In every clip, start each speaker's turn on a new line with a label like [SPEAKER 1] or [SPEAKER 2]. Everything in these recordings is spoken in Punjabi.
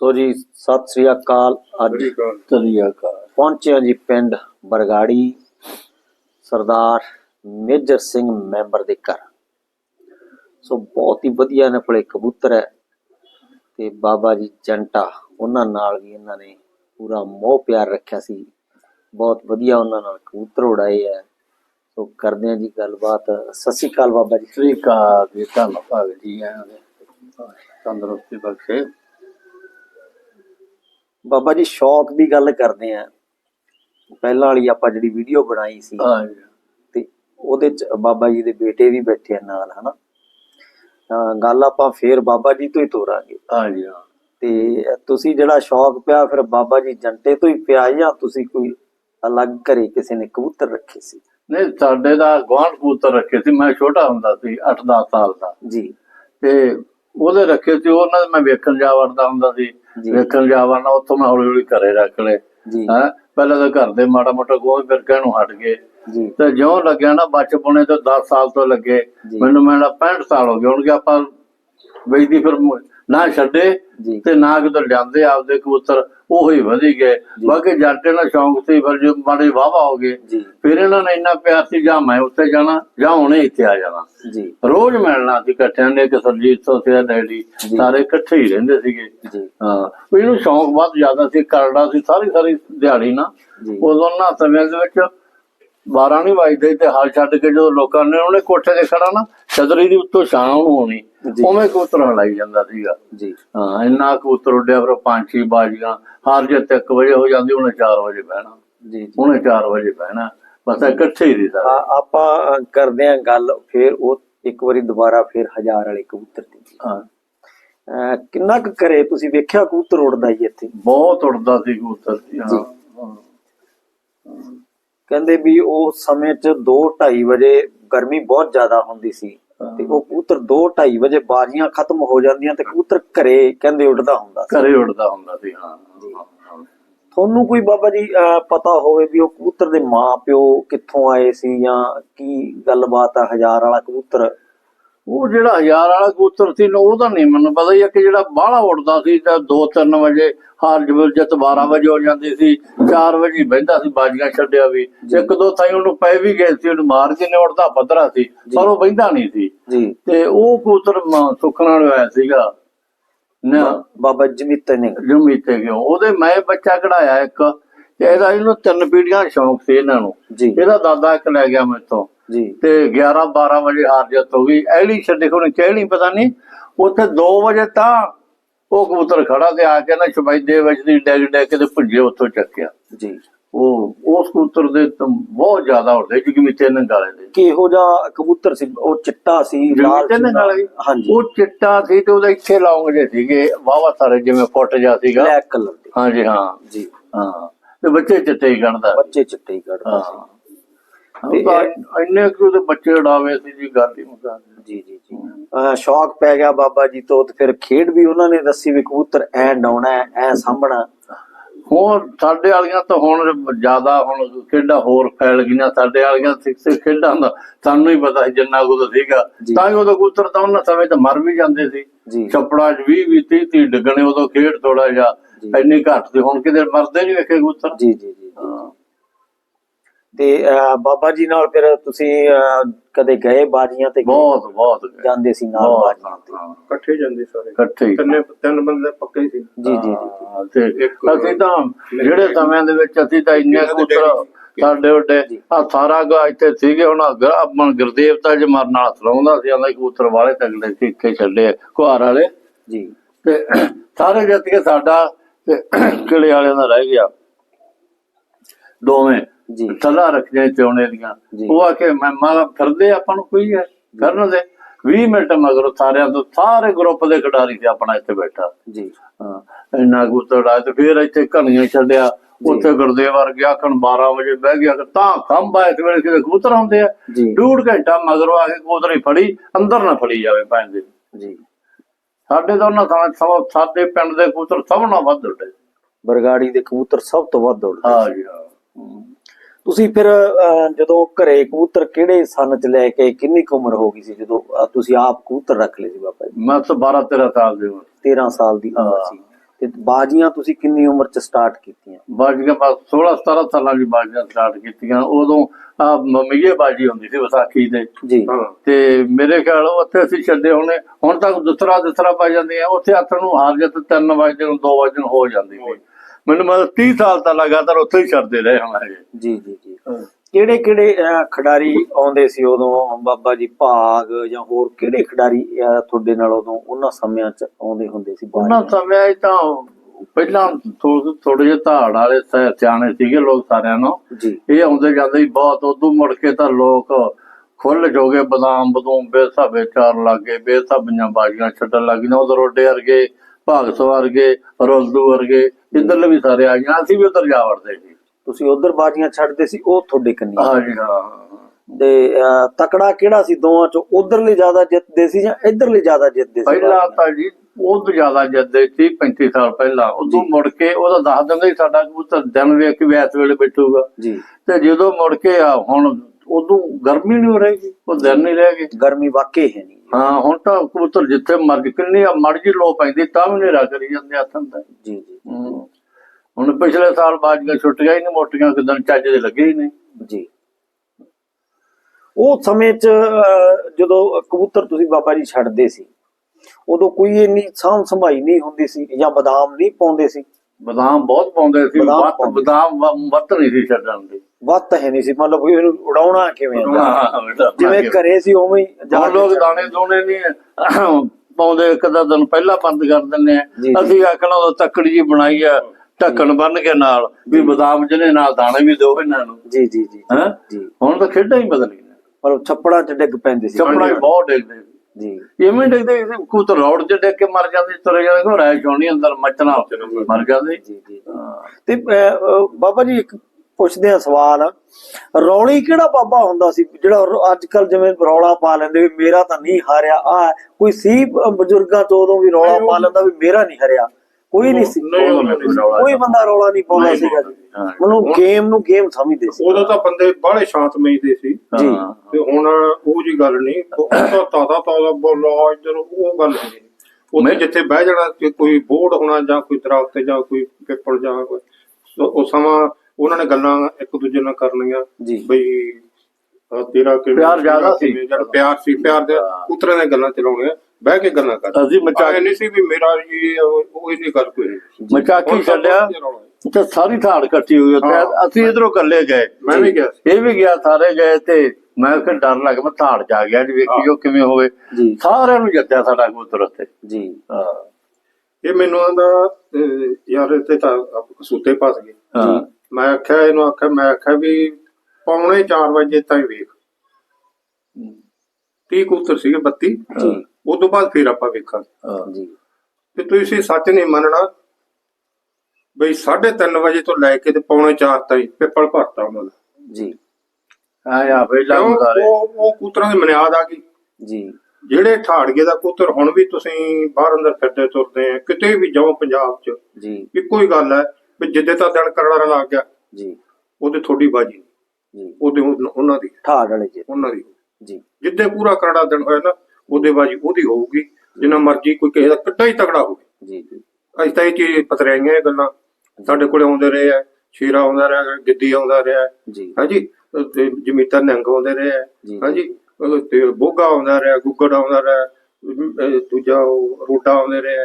[SPEAKER 1] ਸੋ ਜੀ ਸਤਿ ਸ੍ਰੀ ਅਕਾਲ ਅੱਜ
[SPEAKER 2] ਤਰੀਆ ਕਾ
[SPEAKER 1] ਪਹੁੰਚੇ ਹਾਂ ਜੀ ਪਿੰਡ ਬਰਗਾੜੀ ਸਰਦਾਰ ਮੇਜਰ ਸਿੰਘ ਮੈਂਬਰ ਦੇ ਘਰ। ਸੋ ਬਹੁਤ ਹੀ ਵਧੀਆ ਇਹਨਾਂ ਕੋਲੇ ਕਬੂਤਰ ਹੈ ਤੇ ਬਾਬਾ ਜੀ ਜੰਟਾ ਉਹਨਾਂ ਨਾਲ ਵੀ ਇਹਨਾਂ ਨੇ ਪੂਰਾ ਮੋਹ ਪਿਆਰ ਰੱਖਿਆ ਸੀ। ਬਹੁਤ ਵਧੀਆ ਉਹਨਾਂ ਨਾਲ ਕਬੂਤਰ ਉਡਾਏ ਹੈ ਸੋ ਕਰਦੇ ਹਾਂ ਜੀ ਗੱਲਬਾਤ। ਸਤਿ ਸ੍ਰੀ ਅਕਾਲ ਬਾਬਾ ਜੀ।
[SPEAKER 2] ਸ੍ਰੀ ਕਾ ਦੇ ਧੰਨ ਭਾਗ ਜੀ ਆਇਆਂ ਦੇ ਤੰਦਰੁਸਤੀ ਬਖਸ਼ੇ।
[SPEAKER 1] ਬਾਬਾ ਜੀ ਸ਼ੌਕ ਦੀ ਗੱਲ ਕਰਦੇ ਆਂ। ਪਹਿਲਾਂ ਵਾਲੀ ਆਪਾਂ ਜਿਹੜੀ ਵੀਡੀਓ ਬਣਾਈ ਸੀ
[SPEAKER 2] ਹਾਂ
[SPEAKER 1] ਤੇ ਉਹਦੇ ਚ ਬਾਬਾ ਜੀ ਦੇ ਬੇਟੇ ਵੀ ਬੈਠੇ ਆ ਨਾਲ ਹਨਾ? ਗੱਲ ਆਪਾਂ ਫੇਰ ਬਾਬਾ ਜੀ ਤੋਂ ਹੀ ਤੋਰਾਂਗੇ।
[SPEAKER 2] ਹਾਂ ਜੀ ਹਾਂ।
[SPEAKER 1] ਤੇ ਤੁਸੀਂ ਜਿਹੜਾ ਸ਼ੌਕ ਪਿਆ ਫਿਰ ਬਾਬਾ ਜੀ ਜੰਟੇ ਤੋਂ ਹੀ ਪਿਆ ਜਾਂ ਤੁਸੀਂ ਕੋਈ ਅਲੱਗ ਘਰੇ ਕਿਸੇ ਨੇ ਕਬੂਤਰ ਰੱਖੇ ਸੀ?
[SPEAKER 2] ਨਹੀਂ ਸਾਡੇ ਦਾ ਗਵਾਂਢ ਕਬੂਤਰ ਰੱਖੇ ਸੀ। ਮੈਂ ਛੋਟਾ ਹੁੰਦਾ ਸੀ 8-10 ਸਾਲ ਦਾ।
[SPEAKER 1] ਜੀ।
[SPEAKER 2] ਤੇ ਉਹਦੇ ਰੱਖੇ ਸੀ ਉਹਨਾਂ ਦੇ ਮੈਂ ਵੇਖਣ ਜਾ ਵੜਦਾ ਹੁੰਦਾ ਸੀ। ਵੇਖਣ ਜਾ ਵੜਨਾ ਉੱਥੋਂ ਮੈਂ ਹੌਲੀ ਹੌਲੀ ਘਰੇ ਰੱਖ ਲਏ ਹਾਂ ਪਹਿਲਾਂ ਤਾਂ ਘਰ ਦੇ ਮਾੜਾ ਮੋਟਾ ਗੋਹ ਫਿਰ ਕਹਿਣੋਂ ਹਟ ਗਏ ਤੇ ਜਿਉਂ ਲੱਗਿਆ ਨਾ ਬਚਪਨੇ ਤੋਂ 10 ਸਾਲ ਤੋਂ ਲੱਗੇ। ਮੈਨੂੰ ਮੇਰਾ 65 ਸਾਲ ਹੋ ਗਏ ਹੁਣ ਕਿ ਆਪਾਂ ਵੇਚਦੀ ਫਿਰ ਮ- ਨਾ ਛੱਡੇ
[SPEAKER 1] ਜੀ।
[SPEAKER 2] ਤੇ ਨਾ ਕਿਤੇ ਲਿਆਂਦੇ ਆਪਦੇ ਕਬੂਤਰ ਉਹ ਹੀ ਵਧੀ ਗਏ। ਬਾਕੀ ਜਾਂਟੇ ਨਾਲ ਸ਼ੌਂਕ ਸੀ ਫਿਰ ਜੋ ਮਾੜੇ ਵਾਵਾ ਹੋ ਗਏ
[SPEAKER 1] ਜੀ।
[SPEAKER 2] ਫਿਰ ਇਹਨਾਂ ਨੇ ਇੰਨਾ ਪਿਆਰ ਸੀ ਜਾਂ ਮੈਂ ਉੱਥੇ ਜਾਣਾ ਜਾਂ ਹੁਣੇ ਇੱਥੇ ਆ ਜਾਣਾ।
[SPEAKER 1] ਜੀ।
[SPEAKER 2] ਰੋਜ਼ ਮਿਲਣਾ ਸੀ ਇਕੱਠਿਆਂ ਨੇ ਕਿ ਸਰਜੀਤ ਤੋਂ ਸਿਆ ਡੈਡੀ
[SPEAKER 1] ਜੀ।
[SPEAKER 2] ਸਾਰੇ ਇਕੱਠੇ ਹੀ ਰਹਿੰਦੇ ਸੀਗੇ।
[SPEAKER 1] ਜੀ।
[SPEAKER 2] ਹਾਂ ਇਹਨੂੰ ਸ਼ੌਂਕ ਬਹੁਤ ਜ਼ਿਆਦਾ ਸੀ ਕਰਦਾ ਸੀ ਸਾਰੀ ਸਾਰੀ ਦਿਹਾੜੀ ਨਾ।
[SPEAKER 1] ਜੀ।
[SPEAKER 2] ਉਦੋਂ ਨਾ ਸਮੇਂ ਦੇ ਵਿੱਚ 12 ਨਹੀਂ ਵੱਜਦੇ ਤੇ ਹਾਲ ਛੱਡ ਕੇ ਜਦੋਂ ਲੋਕਾਂ ਨੇ ਉਹਨੇ ਕੋਠੇ ਤੇ ਖੜਾ ਨਾ ਛਤਰੀ ਦੀ ਉੱਤੋਂ ਛਾਂ ਉਹਨੂੰ ਹੋਣੀ। ਉਵੇਂ ਕਬੂਤਰ ਹਲਾਈ ਜਾਂਦਾ ਸੀਗਾ।
[SPEAKER 1] ਜੀ।
[SPEAKER 2] ਹਾਂ ਇੰਨਾ ਕਬੂਤਰ ਉੱਡਿਆ ਫਿਰ ਪੰਜ ਛੇ ਬਾਜੀਆਂ ਹਾਰ ਜੇ ਤੱਕ ਵਜੇ ਹੋ ਜਾਂਦੀ ਉਹਨੇ 4 ਵਜੇ ਬਹਿਣਾ।
[SPEAKER 1] ਜੀ
[SPEAKER 2] ਉਹਨੇ 4 ਵਜੇ ਬਹਿਣਾ। ਬਸ ਇਕੱਠੇ ਹੀ
[SPEAKER 1] ਆ- ਆਪਾਂ ਕਰਦੇ ਆਂ ਗੱਲ ਫੇਰ ਉਹ ਇੱਕ ਵਾਰੀ ਦੁਬਾਰਾ ਫੇਰ ਹਜ਼ਾਰ ਵਾਲੇ ਕਬੂਤਰ ਦੀ।
[SPEAKER 2] ਹਾਂ।
[SPEAKER 1] ਕਿੰਨਾ ਕੁ ਕਰੇ ਤੁਸੀਂ ਵੇਖਿਆ ਕਬੂਤਰ ਉੜਦਾ ਜੀ ਇੱਥੇ?
[SPEAKER 2] ਬਹੁਤ ਉੱਡਦਾ ਸੀ ਕਬੂਤਰ
[SPEAKER 1] ਜੀ।
[SPEAKER 2] ਹਾਂ। ਹਾਂ।
[SPEAKER 1] ਕਹਿੰਦੇ ਵੀ ਉਹ ਸਮੇਂ 'ਚ 2:30 ਵਜੇ ਗਰਮੀ ਬਹੁਤ ਜ਼ਿਆਦਾ ਹੁੰਦੀ ਸੀ। ਤੇ ਉਹ ਕਬੂਤਰ 2:30 ਵਜੇ ਬਾਜ਼ੀਆਂ ਖਤਮ ਹੋ ਜਾਂਦੀਆਂ ਤੇ ਕਬੂਤਰ ਘਰੇ ਕਹਿੰਦੇ ਉੱਡਦਾ ਹੁੰਦਾ ਸੀ
[SPEAKER 2] ਘਰੇ ਉੱਡਦਾ ਹੁੰਦਾ ਸੀ ਹਾਂ।
[SPEAKER 1] ਤੁਹਾਨੂੰ ਕੋਈ ਬਾਬਾ ਜੀ ਪਤਾ ਹੋਵੇ ਵੀ ਉਹ ਕਬੂਤਰ ਦੇ ਮਾਂ ਪਿਓ ਕਿੱਥੋਂ ਆਏ ਸੀ ਜਾਂ ਕੀ ਗੱਲਬਾਤ ਆ ਹਜ਼ਾਰ ਵਾਲਾ ਕਬੂਤਰ
[SPEAKER 2] ਉਹ ਜਿਹੜਾ ਹਜ਼ਾਰ ਵਾਲਾ ਕਬੂਤਰ ਸੀ ਨਾ ਉਹਦਾ ਨਹੀਂ ਮੈਨੂੰ ਪਤਾ ਹੀ ਕਿ ਜਿਹੜਾ ਬਾਹਲਾ ਉੱਡਦਾ ਸੀ ਤਾਂ 2-3 ਵਜੇ ਹਾਰ ਜਬਲ ਜਤ 12 ਵਜੇ ਹੋ ਜਾਂਦੀ ਸੀ 4 ਵਜੇ ਹੀ ਬਹਿੰਦਾ ਸੀ ਬਾਜੀਆਂ ਛੱਡਿਆ ਵੀ। ਇੱਕ ਦੋ ਥਾਈ ਉਹਨੂੰ ਪੈ ਵੀ ਗਏ ਸੀ ਉਹਨੂੰ ਮਾਰ ਕੇ ਨੇ ਉੱਡਦਾ ਪੱਧਰਾ ਸੀ ਪਰ ਉਹ ਬਹਿੰਦਾ ਨਹੀਂ ਸੀ। ਤੇ ਉਹ ਕਬੂਤਰ ਸੁੱਖਣ ਵਾਲਾ ਹੋਇਆ ਸੀਗਾ। ਨਾ।
[SPEAKER 1] ਬਾਬਾ ਜਮਿਤ ਨੇ
[SPEAKER 2] ਜਮੀਤੇ ਕਿਉਂ ਉਹਦੇ ਮੈਂ ਬੱਚਾ ਕਢਾਇਆ ਇੱਕ ਤੇ ਇਹਦਾ ਇਹਨੂੰ ਤਿੰਨ ਪੀੜੀਆਂ ਸ਼ੌਂਕ ਸੀ ਇਹਨਾਂ ਨੂੰ। ਇਹਦਾ ਦਾਦਾ ਇੱਕ ਲੈ ਗਿਆ ਮੈਥੋਂ
[SPEAKER 1] ਜੀ।
[SPEAKER 2] ਤੇ 11 12 ਵਜੇ ਹਾਰ ਜਤ ਹੋ ਗਈ। ਐਲੀ ਛੱਡੇ ਕੋਲ ਚਹਿਲੀ ਪਤਾ ਨਹੀਂ ਉੱਥੇ 2 ਵਜੇ ਤਾਂ ਉਹ ਕਬੂਤਰ ਖੜਾ ਤੇ ਆ ਕੇ ਨਾ ਸ਼ਬੈਦੇ ਵਿੱਚ ਦੀ ਡੈਗ ਡੈਗ ਕੇ ਤੇ ਭੁੱਜੇ ਉੱਥੋਂ ਚੱਕਿਆ।
[SPEAKER 1] ਜੀ।
[SPEAKER 2] ਉਹ ਉਸ ਕਬੂਤਰ ਦੇ ਤਾਂ ਬਹੁਤ ਜ਼ਿਆਦਾ ਉੱਡਦੇ ਜਗਮੀਤੇ ਨੰਗਾਲੇ ਦੇ
[SPEAKER 1] ਕਿਹੋ ਜਿਹਾ ਕਬੂਤਰ ਸੀ? ਉਹ ਚਿੱਟਾ ਸੀ ਲਾਲ
[SPEAKER 2] ਨੰਗਾਲੇ
[SPEAKER 1] ਹਾਂਜੀ।
[SPEAKER 2] ਉਹ ਚਿੱਟਾ ਸੀ ਤੇ ਉਹਦੇ ਇੱਥੇ ਲੌਂਗ ਜੇ ਸੀਗੇ ਵਾਵਾ ਸਾਰੇ ਜਿਵੇਂ ਫੁੱਟ ਜਾ ਸੀਗਾ।
[SPEAKER 1] ਬਲੈਕ ਕਲਰ ਦੇ।
[SPEAKER 2] ਹਾਂਜੀ ਹਾਂ।
[SPEAKER 1] ਜੀ।
[SPEAKER 2] ਹਾਂ। ਤੇ ਬੱਚੇ ਚਿੱਟੇ ਹੀ ਗਣਦਾ
[SPEAKER 1] ਬੱਚੇ ਚਿੱਟੇ ਹੀ ਕੱਢਦਾ ਸੀ।
[SPEAKER 2] ਇੰਨੇ ਕਿ ਉਹਦੇ ਬੱਚੇ ਉਡਾਵੇ ਸੀ ਜੀ ਗੱਲ ਹੀ ਮੁਕਾ।
[SPEAKER 1] ਜੀ ਜੀ ਜੀ ਸ਼ੌਕ ਪੈ ਗਿਆ ਬਾਬਾ ਜੀ ਤੋਂ ਤੇ ਫਿਰ ਖੇਡ ਵੀ ਉਹਨਾਂ ਨੇ ਦੱਸੀ ਵੀ ਕਬੂਤਰ ਐ ਡਾਉਣਾ ਐ ਸਾਂਭਣਾ
[SPEAKER 2] ਹੁਣ ਸਾਡੇ ਵਾਲੀਆਂ ਤਾਂ ਹੁਣ ਜ਼ਿਆਦਾ ਹੁਣ ਖੇਡਾਂ ਹੋਰ ਫੈਲ ਗਈਆਂ ਸਾਡੇ ਵਾਲੀਆਂ ਸਿੱਖ ਸਿੱਖ ਖੇਡਾਂ ਦਾ ਸਾਨੂੰ ਹੀ ਪਤਾ ਜਿੰਨਾ ਕੁ ਸੀਗਾ। ਤਾਂ ਹੀ ਉਦੋਂ ਕਬੂਤਰ ਤਾਂ ਉਹਨਾਂ ਸਮੇਂ ਤੇ ਮਰ ਵੀ ਜਾਂਦੇ ਸੀ ਛੱਪੜਾਂ 'ਚ 20 20 30 30 ਡਿੱਗਣੇ ਉਦੋਂ ਖੇਡ ਥੋੜਾ ਜਿਹਾ। ਇੰਨੀ ਘੱਟ ਸੀ ਹੁਣ ਕਿਤੇ ਮਰਦੇ ਨਹੀਂ ਵੇਖੇ ਕਬੂਤਰ
[SPEAKER 1] ਜੀ ਜੀ ਜੀ
[SPEAKER 2] ਹਾਂ।
[SPEAKER 1] ਤੇ ਬਾਬਾ ਜੀ ਨਾਲ ਫਿਰ ਤੁਸੀਂ ਕਦੇ ਗਏ ਬਾਜੀਆਂ ਤੇ?
[SPEAKER 2] ਬਹੁਤ ਬਹੁਤ
[SPEAKER 1] ਜਾਂਦੇ ਸੀ ਨਾਲ ਬਾਜੀਆਂ ਤੇ?
[SPEAKER 3] ਇਕੱਠੇ ਜਾਂਦੇ ਸਾਰੇ।
[SPEAKER 2] ਇਕੱਠੇ।
[SPEAKER 3] ਤਿੰਨੇ ਤਿੰਨ ਬੰਦੇ ਪੱਕੇ ਹੀ ਸੀ।
[SPEAKER 1] ਜੀ ਜੀ
[SPEAKER 2] ਤੇ
[SPEAKER 3] ਇੱਕ-
[SPEAKER 2] ਅਸੀਂ ਤਾਂ ਜਿਹੜੇ ਸਮਿਆਂ ਦੇ ਵਿੱਚ ਅਸੀਂ ਤਾਂ ਇੰਨੇ
[SPEAKER 3] ਡੈਡੀ-
[SPEAKER 2] ਸਾਡੇ
[SPEAKER 1] ਜੀ।
[SPEAKER 2] ਆ ਸਾਰਾ ਗਾ ਇੱਥੇ ਸੀਗੇ ਹੁਣ ਅਮਨ ਗੁਰਦੇਵ ਤਾਂ ਜੇ ਮਰਨ ਵਾਲਾ ਸਲਾਉਂਦਾ ਸੀ ਆਂਦਾ ਕਬੂਤਰ ਵਾਲੇ ਤਗੜੇ ਸੀ ਇੱਥੇ ਛੱਡੇ ਕੁਹਾਰ ਵਾਲੇ।
[SPEAKER 1] ਜੀ।
[SPEAKER 2] ਤੇ ਸਾਰੇ ਜਿੱਤ ਕੇ ਸਾਡਾ ਤੇ ਕਿਲੇ ਵਾਲਿਆਂ ਦਾ ਰਹਿ ਗਿਆ ਦੋਵੇਂ
[SPEAKER 1] ਜੀ।
[SPEAKER 2] ਥੱਲਾ ਰੱਖੀਆਂ ਚੋਣੇ ਦੀਆਂ। ਉਹ ਆ ਕੇ ਮੈਂ ਮਾਲਾ ਫਿਰਦੇ ਆਪਾਂ ਨੂੰ ਕੋਈ ਹੈ ਕਰਨ ਦੇ। 20 ਮਿੰਟ ਮਗਰੋਂ ਸਾਰਿਆਂ ਤੋਂ ਸਾਰੇ ਗਰੁੱਪ ਦੇ ਖਿਡਾਰੀ ਸੀ ਆਪਣਾ ਇੱਥੇ ਬੈਠਾ।
[SPEAKER 1] ਜੀ।
[SPEAKER 2] ਹਾਂ ਇੰਨਾ ਗੁੱਤੜਾ ਤੇ ਫਿਰ ਇੱਥੇ ਕਣੀਆਂ ਛੱਡਿਆ। ਉੱਥੇ ਗੁਰਦੇਵ ਵਰ ਗਿਆ ਕਣ 12 ਵਜੇ ਬਹਿ ਗਿਆ ਤਾਂ ਖੰਭਾ ਇਸ ਵੇਲੇ ਕਿਤੇ ਕਬੂਤਰ ਆਉਂਦੇ ਆ। ਡੂਢ ਘੰਟਾ ਮਗਰੋਂ ਆ ਕੇ ਕਬੂਤਰ ਹੀ ਫੜੀ ਅੰਦਰ ਨਾ ਫੜੀ ਜਾਵੇ ਭੈਣ ਦੇ
[SPEAKER 1] ਜੀ।
[SPEAKER 2] ਸਾਡੇ ਤਾਂ ਉਹਨਾਂ ਸਮੇਂ ਸਭ ਸਾਡੇ ਪਿੰਡ ਦੇ ਕਬੂਤਰ ਸਭ ਨਾਲ ਵੱਧ ਉੱਡੇ।
[SPEAKER 1] ਬਰਗਾੜੀ ਦੇ ਕਬੂਤਰ ਸਭ ਤੋਂ ਵੱਧ ਉੱਡਦੇ
[SPEAKER 2] ਹਾਂ ਜੀ ਹਾਂ।
[SPEAKER 1] ਤੁਸੀਂ ਫਿਰ ਜਦੋਂ ਘਰੇ ਕਬੂਤਰ ਕਿਹੜੇ ਸਨ ਚ ਲੈ ਕੇ ਕਿੰਨੀ ਕੁ ਉਮਰ ਹੋ ਗਈ ਸੀ ਜਦੋਂ ਤੁਸੀਂ ਆਪ ਕਬੂਤਰ ਰੱਖ ਲਏ ਸੀ ਬਾਬਾ ਜੀ?
[SPEAKER 2] ਮੈਂ ਤਾਂ 12 13 ਸਾਲ ਦੇ ਹਾਂ
[SPEAKER 1] 13 ਸਾਲ ਦੀ ਉਮਰ। ਸੀ। ਤੇ ਬਾਜ਼ੀਆਂ ਤੁਸੀਂ ਕਿੰਨੀ ਉਮਰ ਚ ਸਟਾਰਟ ਕੀਤੀਆਂ?
[SPEAKER 2] ਬਾਜੀਆਂ ਬਸ 16 17 ਸਾਲਾਂ ਦੀ ਬਾਜੀਆਂ ਸਟਾਰਟ ਕੀਤੀਆਂ। ਉਦੋਂ ਆ ਮਮੀਏ ਬਾਜੀ ਹੁੰਦੀ ਸੀ ਵਿਸਾਖੀ ਦੇ।
[SPEAKER 1] ਜੀ।
[SPEAKER 2] ਤੇ ਮੇਰੇ ਖਿਆਲ ਉੱਥੇ ਅਸੀਂ ਛੱਡੇ ਹੋਣੇ। ਹੁਣ ਤੱਕ ਦੂਸਰਾ ਦੂਸਰਾ ਪਾ ਜਾਂਦੇ ਆ ਉੱਥੇ ਹੱਥ ਨੂੰ ਹਾਰ ਜਿੱਤ 3 ਵਜੇ ਨੂੰ 2 ਵਜੇ ਨੂੰ ਹੋ ਜਾਂਦੀ ਸੀ। ਮੈਨੂੰ ਮਤਲਬ 30 ਸਾਲ ਤਾਂ ਲਗਾਤਾਰ ਉੱਥੇ ਹੀ ਛੱਡਦੇ ਰਹੇ ਹਾਂ ਇਹ।
[SPEAKER 1] ਜੀ ਜੀ ਜੀ। ਕਿਹੜੇ ਕਿਹੜੇ ਖਿਡਾਰੀ ਆਉਂਦੇ ਸੀ ਉਦੋਂ? ਬਾਬਾ ਜੀ ਭਾਗ ਜਾਂ ਹੋਰ ਕਿਹੜੇ ਖਿਡਾਰੀ ਤੁਹਾਡੇ ਨਾਲ ਉਦੋਂ ਉਹਨਾਂ ਸਮਿਆਂ ਚ ਆਉਂਦੇ ਹੁੰਦੇ ਸੀ?
[SPEAKER 2] ਉਹਨਾਂ? ਸਮਿਆਂ 'ਚ ਤਾਂ ਪਹਿਲਾਂ ਥੋੜੇ ਜਿਹੇ ਧਾੜ ਵਾਲੇ ਸਿਆਣੇ ਸੀਗੇ ਲੋਕ ਸਾਰਿਆਂ ਨੂੰ ਇਹ ਆਉਂਦੇ ਜਾਂਦੇ ਹੀ ਬਹੁਤ ਉਦੋਂ ਮੁੜ ਕੇ ਤਾਂ ਲੋਕ ਖੁੱਲ ਜੋਗੇ ਬਦਾਮ ਬਦੂਮ ਬੇਸਾਬੇ ਚਾਰ ਲੱਗੇ ਬੇਸਾਬੀਆਂ ਬਾਜੀਆਂ ਛੱਡਣ ਲੱਗ ਗਈਆਂ। ਉਧਰ ਰੋਡੇ ਵਰਗੇ ਭਾਗਸ ਵਰਗੇ ਰੋਲਦੂ ਵਰਗੇ ਇੱਧਰਲੇ ਵੀ ਸਾਰੇ ਆ ਗਏ ਅਸੀਂ ਵੀ ਉਧਰ ਜਾ ਵੜਦੇ ਸੀ।
[SPEAKER 1] ਤੁਸੀਂ ਉਧਰ ਬਾਜ਼ੀਆਂ ਛੱਡਦੇ ਸੀ ਉਹ ਤੁਹਾਡੇ ਕੰਨੀ
[SPEAKER 2] ਹਾਂਜੀ ਹਾਂ
[SPEAKER 1] ਤੇ ਤਕੜਾ ਕਿਹੜਾ ਸੀ ਦੋਵਾਂ ਚੋਂ? ਉਧਰਲੇ ਜ਼ਿਆਦਾ ਜਿੱਤਦੇ ਸੀ ਜਾਂ ਇਧਰਲੇ ਜ਼ਿਆਦਾ ਜਿੱਤਦੇ ਸੀ?
[SPEAKER 2] ਪਹਿਲਾਂ? ਤਾਂ ਜੀ ਉਹ ਜ਼ਿਆਦਾ ਜੱਦੇ ਸੀ 35 ਸਾਲ ਪਹਿਲਾਂ। ਉਦੋਂ ਮੁੜ ਕੇ ਉਹਦਾ ਦੱਸ ਦਿੰਦੇ ਸੀ ਸਾਡਾ ਕਬੂਤਰ ਦਿਨ ਵੇਖ ਕੇ ਵੀ ਇਸ ਵੇਲੇ ਬੈਠੂਗਾ।
[SPEAKER 1] ਜੀ।
[SPEAKER 2] ਤੇ ਜਦੋਂ ਮੁੜ ਕੇ ਆ ਹੁਣ ਉਦੋਂ ਗਰਮੀ ਨਹੀਂ ਹੋ ਰਹੀ ਉਹ ਦਿਨ ਨਹੀਂ ਰਹਿ ਗਏ।
[SPEAKER 1] ਗਰਮੀ ਵਾਕਈ ਹੈ ਨਹੀਂ।
[SPEAKER 2] ਹਾਂ ਹੁਣ ਤਾਂ ਕਬੂਤਰ ਜਿੱਥੇ ਮਰਜ਼ੀ ਕਿੰਨੀ ਆ ਮਰਜ਼ੀ ਲੋ ਪੈਂਦੀ ਤਾਂ ਵੀ ਨੇਰਾ ਕਰੀ ਜਾਂਦੇ ਹੱਥਾਂ ਦਾ।
[SPEAKER 1] ਜੀ ਜੀ।
[SPEAKER 2] ਹੁਣ ਪਿਛਲੇ ਸਾਲ ਬਾਜੀਆਂ ਛੁੱਟੀਆਂ ਹੀ ਨਹੀਂ ਮੋਟੀਆਂ ਕਿਦਾਂ ਚੱਜ ਦੇ ਲੱਗੇ ਹੀ ਨਹੀਂ।
[SPEAKER 1] ਜੀ। ਉਹ ਸਮੇਂ ਚ ਜਦੋਂ ਕਬੂਤਰ ਤੁਸੀਂ ਬਾਬਾ ਜੀ ਛੱਡਦੇ ਸੀ ਉਦੋਂ ਕੋਈ ਇੰਨੀ ਸਾਂਭ ਸੰਭਾਈ ਨਹੀਂ ਹੁੰਦੀ ਸੀ ਜਾਂ ਬਦਾਮ ਨਹੀਂ ਪਾਉਂਦੇ ਸੀ?
[SPEAKER 2] ਬਦਾਮ ਬਹੁਤ ਪਾਉਂਦੇ ਸੀ
[SPEAKER 1] ਬਦਾਮ।
[SPEAKER 2] ਬਦਾਮ ਵੱਤ ਨਹੀਂ ਸੀ ਛੱਡਣ ਦੀ।
[SPEAKER 1] ਵੱਤ ਹੈ ਨਹੀਂ ਸੀ। ਮਤਲਬ ਇਹਨੂੰ ਉਡਾਉਣਾ ਕਿਵੇਂ ਆ?
[SPEAKER 2] ਹਾਂ,
[SPEAKER 1] ਜਿਵੇਂ ਘਰੇ ਸੀ ਉਵੇਂ ਹੀ ਜਾ ਕੇ
[SPEAKER 2] ਲੋਕ ਦਾਣੇ ਦੋਣੇ ਨਹੀਂ ਪਾਉਂਦੇ ਇੱਕ ਦਾ ਦਿਨ ਪਹਿਲਾਂ ਬੰਦ ਕਰ ਦਿੰਦੇ ਆ।
[SPEAKER 1] ਜੀ।
[SPEAKER 2] ਅਸੀਂ ਆਖਣਾ ਉਹ ਤੱਕੜੀ ਜੀ ਬਣਾਈ ਆ ਢੱਕਣ ਬੰਨ ਕੇ ਨਾਲ ਵੀ ਬਦਾਮ ਜਿਹਨੇ ਨਾਲ ਦਾਣੇ ਵੀ ਦਿਓ ਇਹਨਾਂ ਨੂੰ।
[SPEAKER 1] ਜੀ ਜੀ ਜੀ
[SPEAKER 2] ਹੈਂ?
[SPEAKER 1] ਜੀ।
[SPEAKER 2] ਹੁਣ ਤਾਂ ਖੇਡਾਂ ਹੀ ਬਦਲ ਗਈਆਂ
[SPEAKER 1] ਮਤਲਬ ਛੱਪੜਾਂ ਚ ਡਿੱਗ ਪੈਂਦੇ ਸੀ।
[SPEAKER 2] ਚੱਪੜਾ ਵੀ ਬਹੁਤ ਡਿੱਗਦੇ।
[SPEAKER 1] ਜੀ।
[SPEAKER 2] ਇਵੇਂ ਡਿੱਗਦੇ ਸੀ ਕੂਤ ਰੋਡ 'ਚ ਡਿੱਗ ਕੇ ਮਰ ਜਾਂਦੇ ਤੁਰੇ ਜਾਂਦੇ ਰਹਿ ਚੋਣੀ ਅੰਦਰ ਮੱਚਣਾ ਮਰ ਜਾਂਦੇ।
[SPEAKER 1] ਜੀ ਜੀ। ਤੇ ਅਹ, ਅਹ, ਬਾਬਾ ਜੀ ਇੱਕ ਪੁੱਛਦੇ ਆ ਸਵਾਲ। ਰੌਲੀ ਕਿਹੜਾ ਬਾਬਾ ਹੁੰਦਾ ਸੀ? ਜਿਹੜਾ ਅੱਜ ਕੱਲ ਜਿਵੇਂ ਰੌਲਾ ਪਾ ਲੈਂਦੇ ਵੀ ਮੇਰਾ ਤਾਂ ਨਹੀਂ ਹਾਰਿਆ। ਆ ਕੋਈ ਸੀ ਬਜ਼ੁਰਗਾਂ ਤੋਂ ਉਦੋਂ ਵੀ ਰੌਲਾ ਪਾ ਲੈਂਦਾ ਵੀ ਮੇਰਾ ਨਹੀਂ ਹਰਿਆ? ਕੋਈ ਨਹੀਂ ਸੀ। ਕੋਈ ਬੰਦਾ ਰੌਲਾ ਨਹੀਂ ਪਾਉਂਦਾ ਸੀਗਾ ਜੀ। ਉਹਨੂੰ ਗੇਮ ਨੂੰ ਗੇਮ ਸਮਝਦੇ ਸੀ।
[SPEAKER 3] ਉਦੋਂ ਤਾਂ ਬੰਦੇ ਬਾਹਲੇ ਸ਼ਾਂਤਮਈ ਦੇ ਸੀ।
[SPEAKER 1] ਜੀ।
[SPEAKER 3] ਤੇ ਹੁਣ ਉਹ ਜੀ ਗੱਲ ਨਹੀਂ। ਉਹ ਤਾਂ ਤਾਦਾ ਤਾਦਾ ਬੋਲੋ ਇੱਧਰ ਉਹ ਗੱਲ ਨਹੀਂ।
[SPEAKER 2] ਮੈਂ-
[SPEAKER 3] ਜਿੱਥੇ ਬਹਿ ਜਾਣਾ ਕਿ ਕੋਈ ਬੋਰਡ ਹੋਣਾ ਜਾਂ ਕੋਈ ਦਰਖਤ ਜਾਂ ਕੋਈ ਪਿੱਪਲ ਜਾਂ ਕੋਈ ਉਹ ਸਮਾਂ ਉਹਨਾਂ ਨੇ ਗੱਲਾਂ ਇੱਕ ਦੂਜੇ ਨਾਲ ਕਰਨੀਆਂ।
[SPEAKER 1] ਜੀ।
[SPEAKER 3] ਬਈ ਤੇਰਾ ਕਿਵੇਂ
[SPEAKER 2] ਪਿਆਰ ਜ਼ਿਆਦਾ ਸੀ।
[SPEAKER 3] ਕਿਵੇਂ, ਜਿਹੜਾ ਪਿਆਰ ਸੀ ਪਿਆਰ ਦੇ ਉਤਰਾਂ ਦੀਆਂ ਗੱਲਾਂ ਚਲਾਉਣੀਆਂ ਬਹਿ ਕੇ ਗੱਲਾਂ ਕਰ।
[SPEAKER 2] ਅਸੀਂ ਮਚਾ-
[SPEAKER 3] ਨਹੀਂ ਸੀ ਵੀ ਮੇਰਾ ਜੀ ਉਹ ਉਹ ਇਹਦੀ ਗੱਲ ਕੋਈ ਨਹੀਂ। ਹੁਣ ਤਾਂ
[SPEAKER 2] ਛੱਡਿਆ। ਤੇ ਸਾਰੀ ਥਾੜ ਇਕੱਠੀ ਹੋਈ ਉੱਥੇ
[SPEAKER 3] ਹਾਂ।
[SPEAKER 2] ਅਸੀਂ ਇਧਰੋਂ ਇਕੱਲੇ ਗਏ।
[SPEAKER 3] ਮੈਂ ਵੀ ਗਿਆ ਸੀ।
[SPEAKER 2] ਇਹ ਵੀ ਗਿਆ ਸਾਰੇ ਗਏ ਤੇ ਮੈਂ ਫਿਰ ਡਰ ਲੱਗ ਮੈਂ ਥਾੜ ਜਾ ਗਿਆ ਜੀ ਵੇਖੀ ਉਹ ਕਿਵੇਂ ਹੋਵੇ।
[SPEAKER 1] ਜੀ।
[SPEAKER 2] ਸਾਰਿਆਂ ਨੂੰ ਜਿੱਤਿਆ ਸਾਡਾ ਕਬੂਤਰ ਉੱਥੇ।
[SPEAKER 1] ਜੀ।
[SPEAKER 2] ਹਾਂ।
[SPEAKER 3] ਇਹ ਮੈਨੂੰ ਆਂਦਾ ਯਾਰ ਇੱਥੇ ਤਾਂ ਆਪ ਕਸੂਤੇ ਫਸ ਗਏ।
[SPEAKER 2] ਹਾਂ।
[SPEAKER 3] ਮੈਂ ਆਖਿਆ ਇਹਨੂੰ ਆਖਿਆ ਮੈਂ ਆਖਿਆ ਵੀ ਪੌਣੇ 4 ਵਜੇ ਤਾਈਂ ਵੇਖ। 30 ਕੂਤਰ ਸੀਗੇ 32
[SPEAKER 1] ਜੀ
[SPEAKER 3] ਉਸ ਤੋਂ ਬਾਅਦ ਫਿਰ ਆਪਾਂ ਵੇਖਾਂਗੇ।
[SPEAKER 2] ਹਾਂ।
[SPEAKER 1] ਜੀ।
[SPEAKER 3] ਤੇ ਤੁਸੀਂ ਸੱਚ ਨਹੀਂ ਮੰਨਣਾ ਬਈ 3:30 ਵਜੇ ਤੋਂ ਲੈ ਕੇ ਤੇ ਪੌਣੇ 4 ਤਾਈਂ ਪਿੱਪਲ ਭਰਤਾ ਉਹਨਾਂ ਦਾ
[SPEAKER 1] ਜੀ।
[SPEAKER 2] ਆਇਆ ਪਹਿਲਾਂ
[SPEAKER 3] ਕਿਉਂ?
[SPEAKER 2] ਸਾਰੇ
[SPEAKER 3] ਉਹ ਉਹ ਕੂਤਰਾਂ ਦੀ ਮਨਿਆਦ ਆ ਗਈ।
[SPEAKER 1] ਜੀ।
[SPEAKER 3] ਜਿਹੜੇ ਠਾੜਗੇ ਦਾ ਕੂਤਰ ਹੁਣ ਵੀ ਤੁਸੀਂ ਬਾਹਰ ਅੰਦਰ ਫਿਰਦੇ ਤੁਰਦੇ ਆ ਕਿਤੇ ਵੀ ਜਾਓ ਪੰਜਾਬ 'ਚ
[SPEAKER 1] ਜੀ।
[SPEAKER 3] ਇੱਕੋ ਹੀ ਗੱਲ ਹੈ ਵੀ ਜਿੱਦੇ ਤਾਂ ਦਿਨ ਕਰੜਾ ਲੱਗ ਗਿਆ
[SPEAKER 1] ਜੀ।
[SPEAKER 3] ਉਹਦੇ ਥੋੜੀ ਬਾਜੀ
[SPEAKER 1] ਜੀ।
[SPEAKER 3] ਉਹਦੇ ਉਹਨਾਂ ਦੀ।
[SPEAKER 1] ਠਾੜ ਵਾਲੇ ਜੀ।
[SPEAKER 3] ਉਹਨਾਂ ਦੀ।
[SPEAKER 1] ਜੀ।
[SPEAKER 3] ਜਿੱਦੇ ਪੂਰਾ ਕਰੜਾ ਦਿਨ ਹੋਇਆ ਨਾ ਉਹਦੇ ਬਾਜੀ ਉਹਦੀ ਹੋਊਗੀ। ਜਿੰਨਾ ਮਰਜ਼ੀ ਕੋਈ ਕਿਸੇ ਦਾ ਕਿੱਡਾ ਹੀ ਤਗੜਾ ਹੋਵੇ।
[SPEAKER 1] ਜੀ। ਜੀ
[SPEAKER 3] ਅੱਜ ਤਾਂ ਇਹ ਚੀਜ਼ ਪਤਰਿਆਈਆਂ ਇਹ ਗੱਲਾਂ। ਸਾਡੇ ਕੋਲੇ ਆਉਂਦੇ ਰਹੇ ਆ ਸ਼ੇਰਾ ਆਉਂਦਾ ਰਿਹਾ ਗਿੱਦੀ ਆਉਂਦਾ ਰਿਹਾ।
[SPEAKER 1] ਜੀ।
[SPEAKER 3] ਹਾਂਜੀ ਤੇ ਜਮੀਤਾ ਨੰਗ ਆਉਂਦੇ ਰਹੇ ਆ। ਹਾਂਜੀ ਤੇ ਬੋਗਾ ਆਉਂਦਾ ਰਿਹਾ ਗੁੱਗੜ ਆਉਂਦਾ ਰਿਹਾ ਦੂਜਾ ਉਹ ਰੋਡਾ ਆਉਂਦੇ ਰਹੇ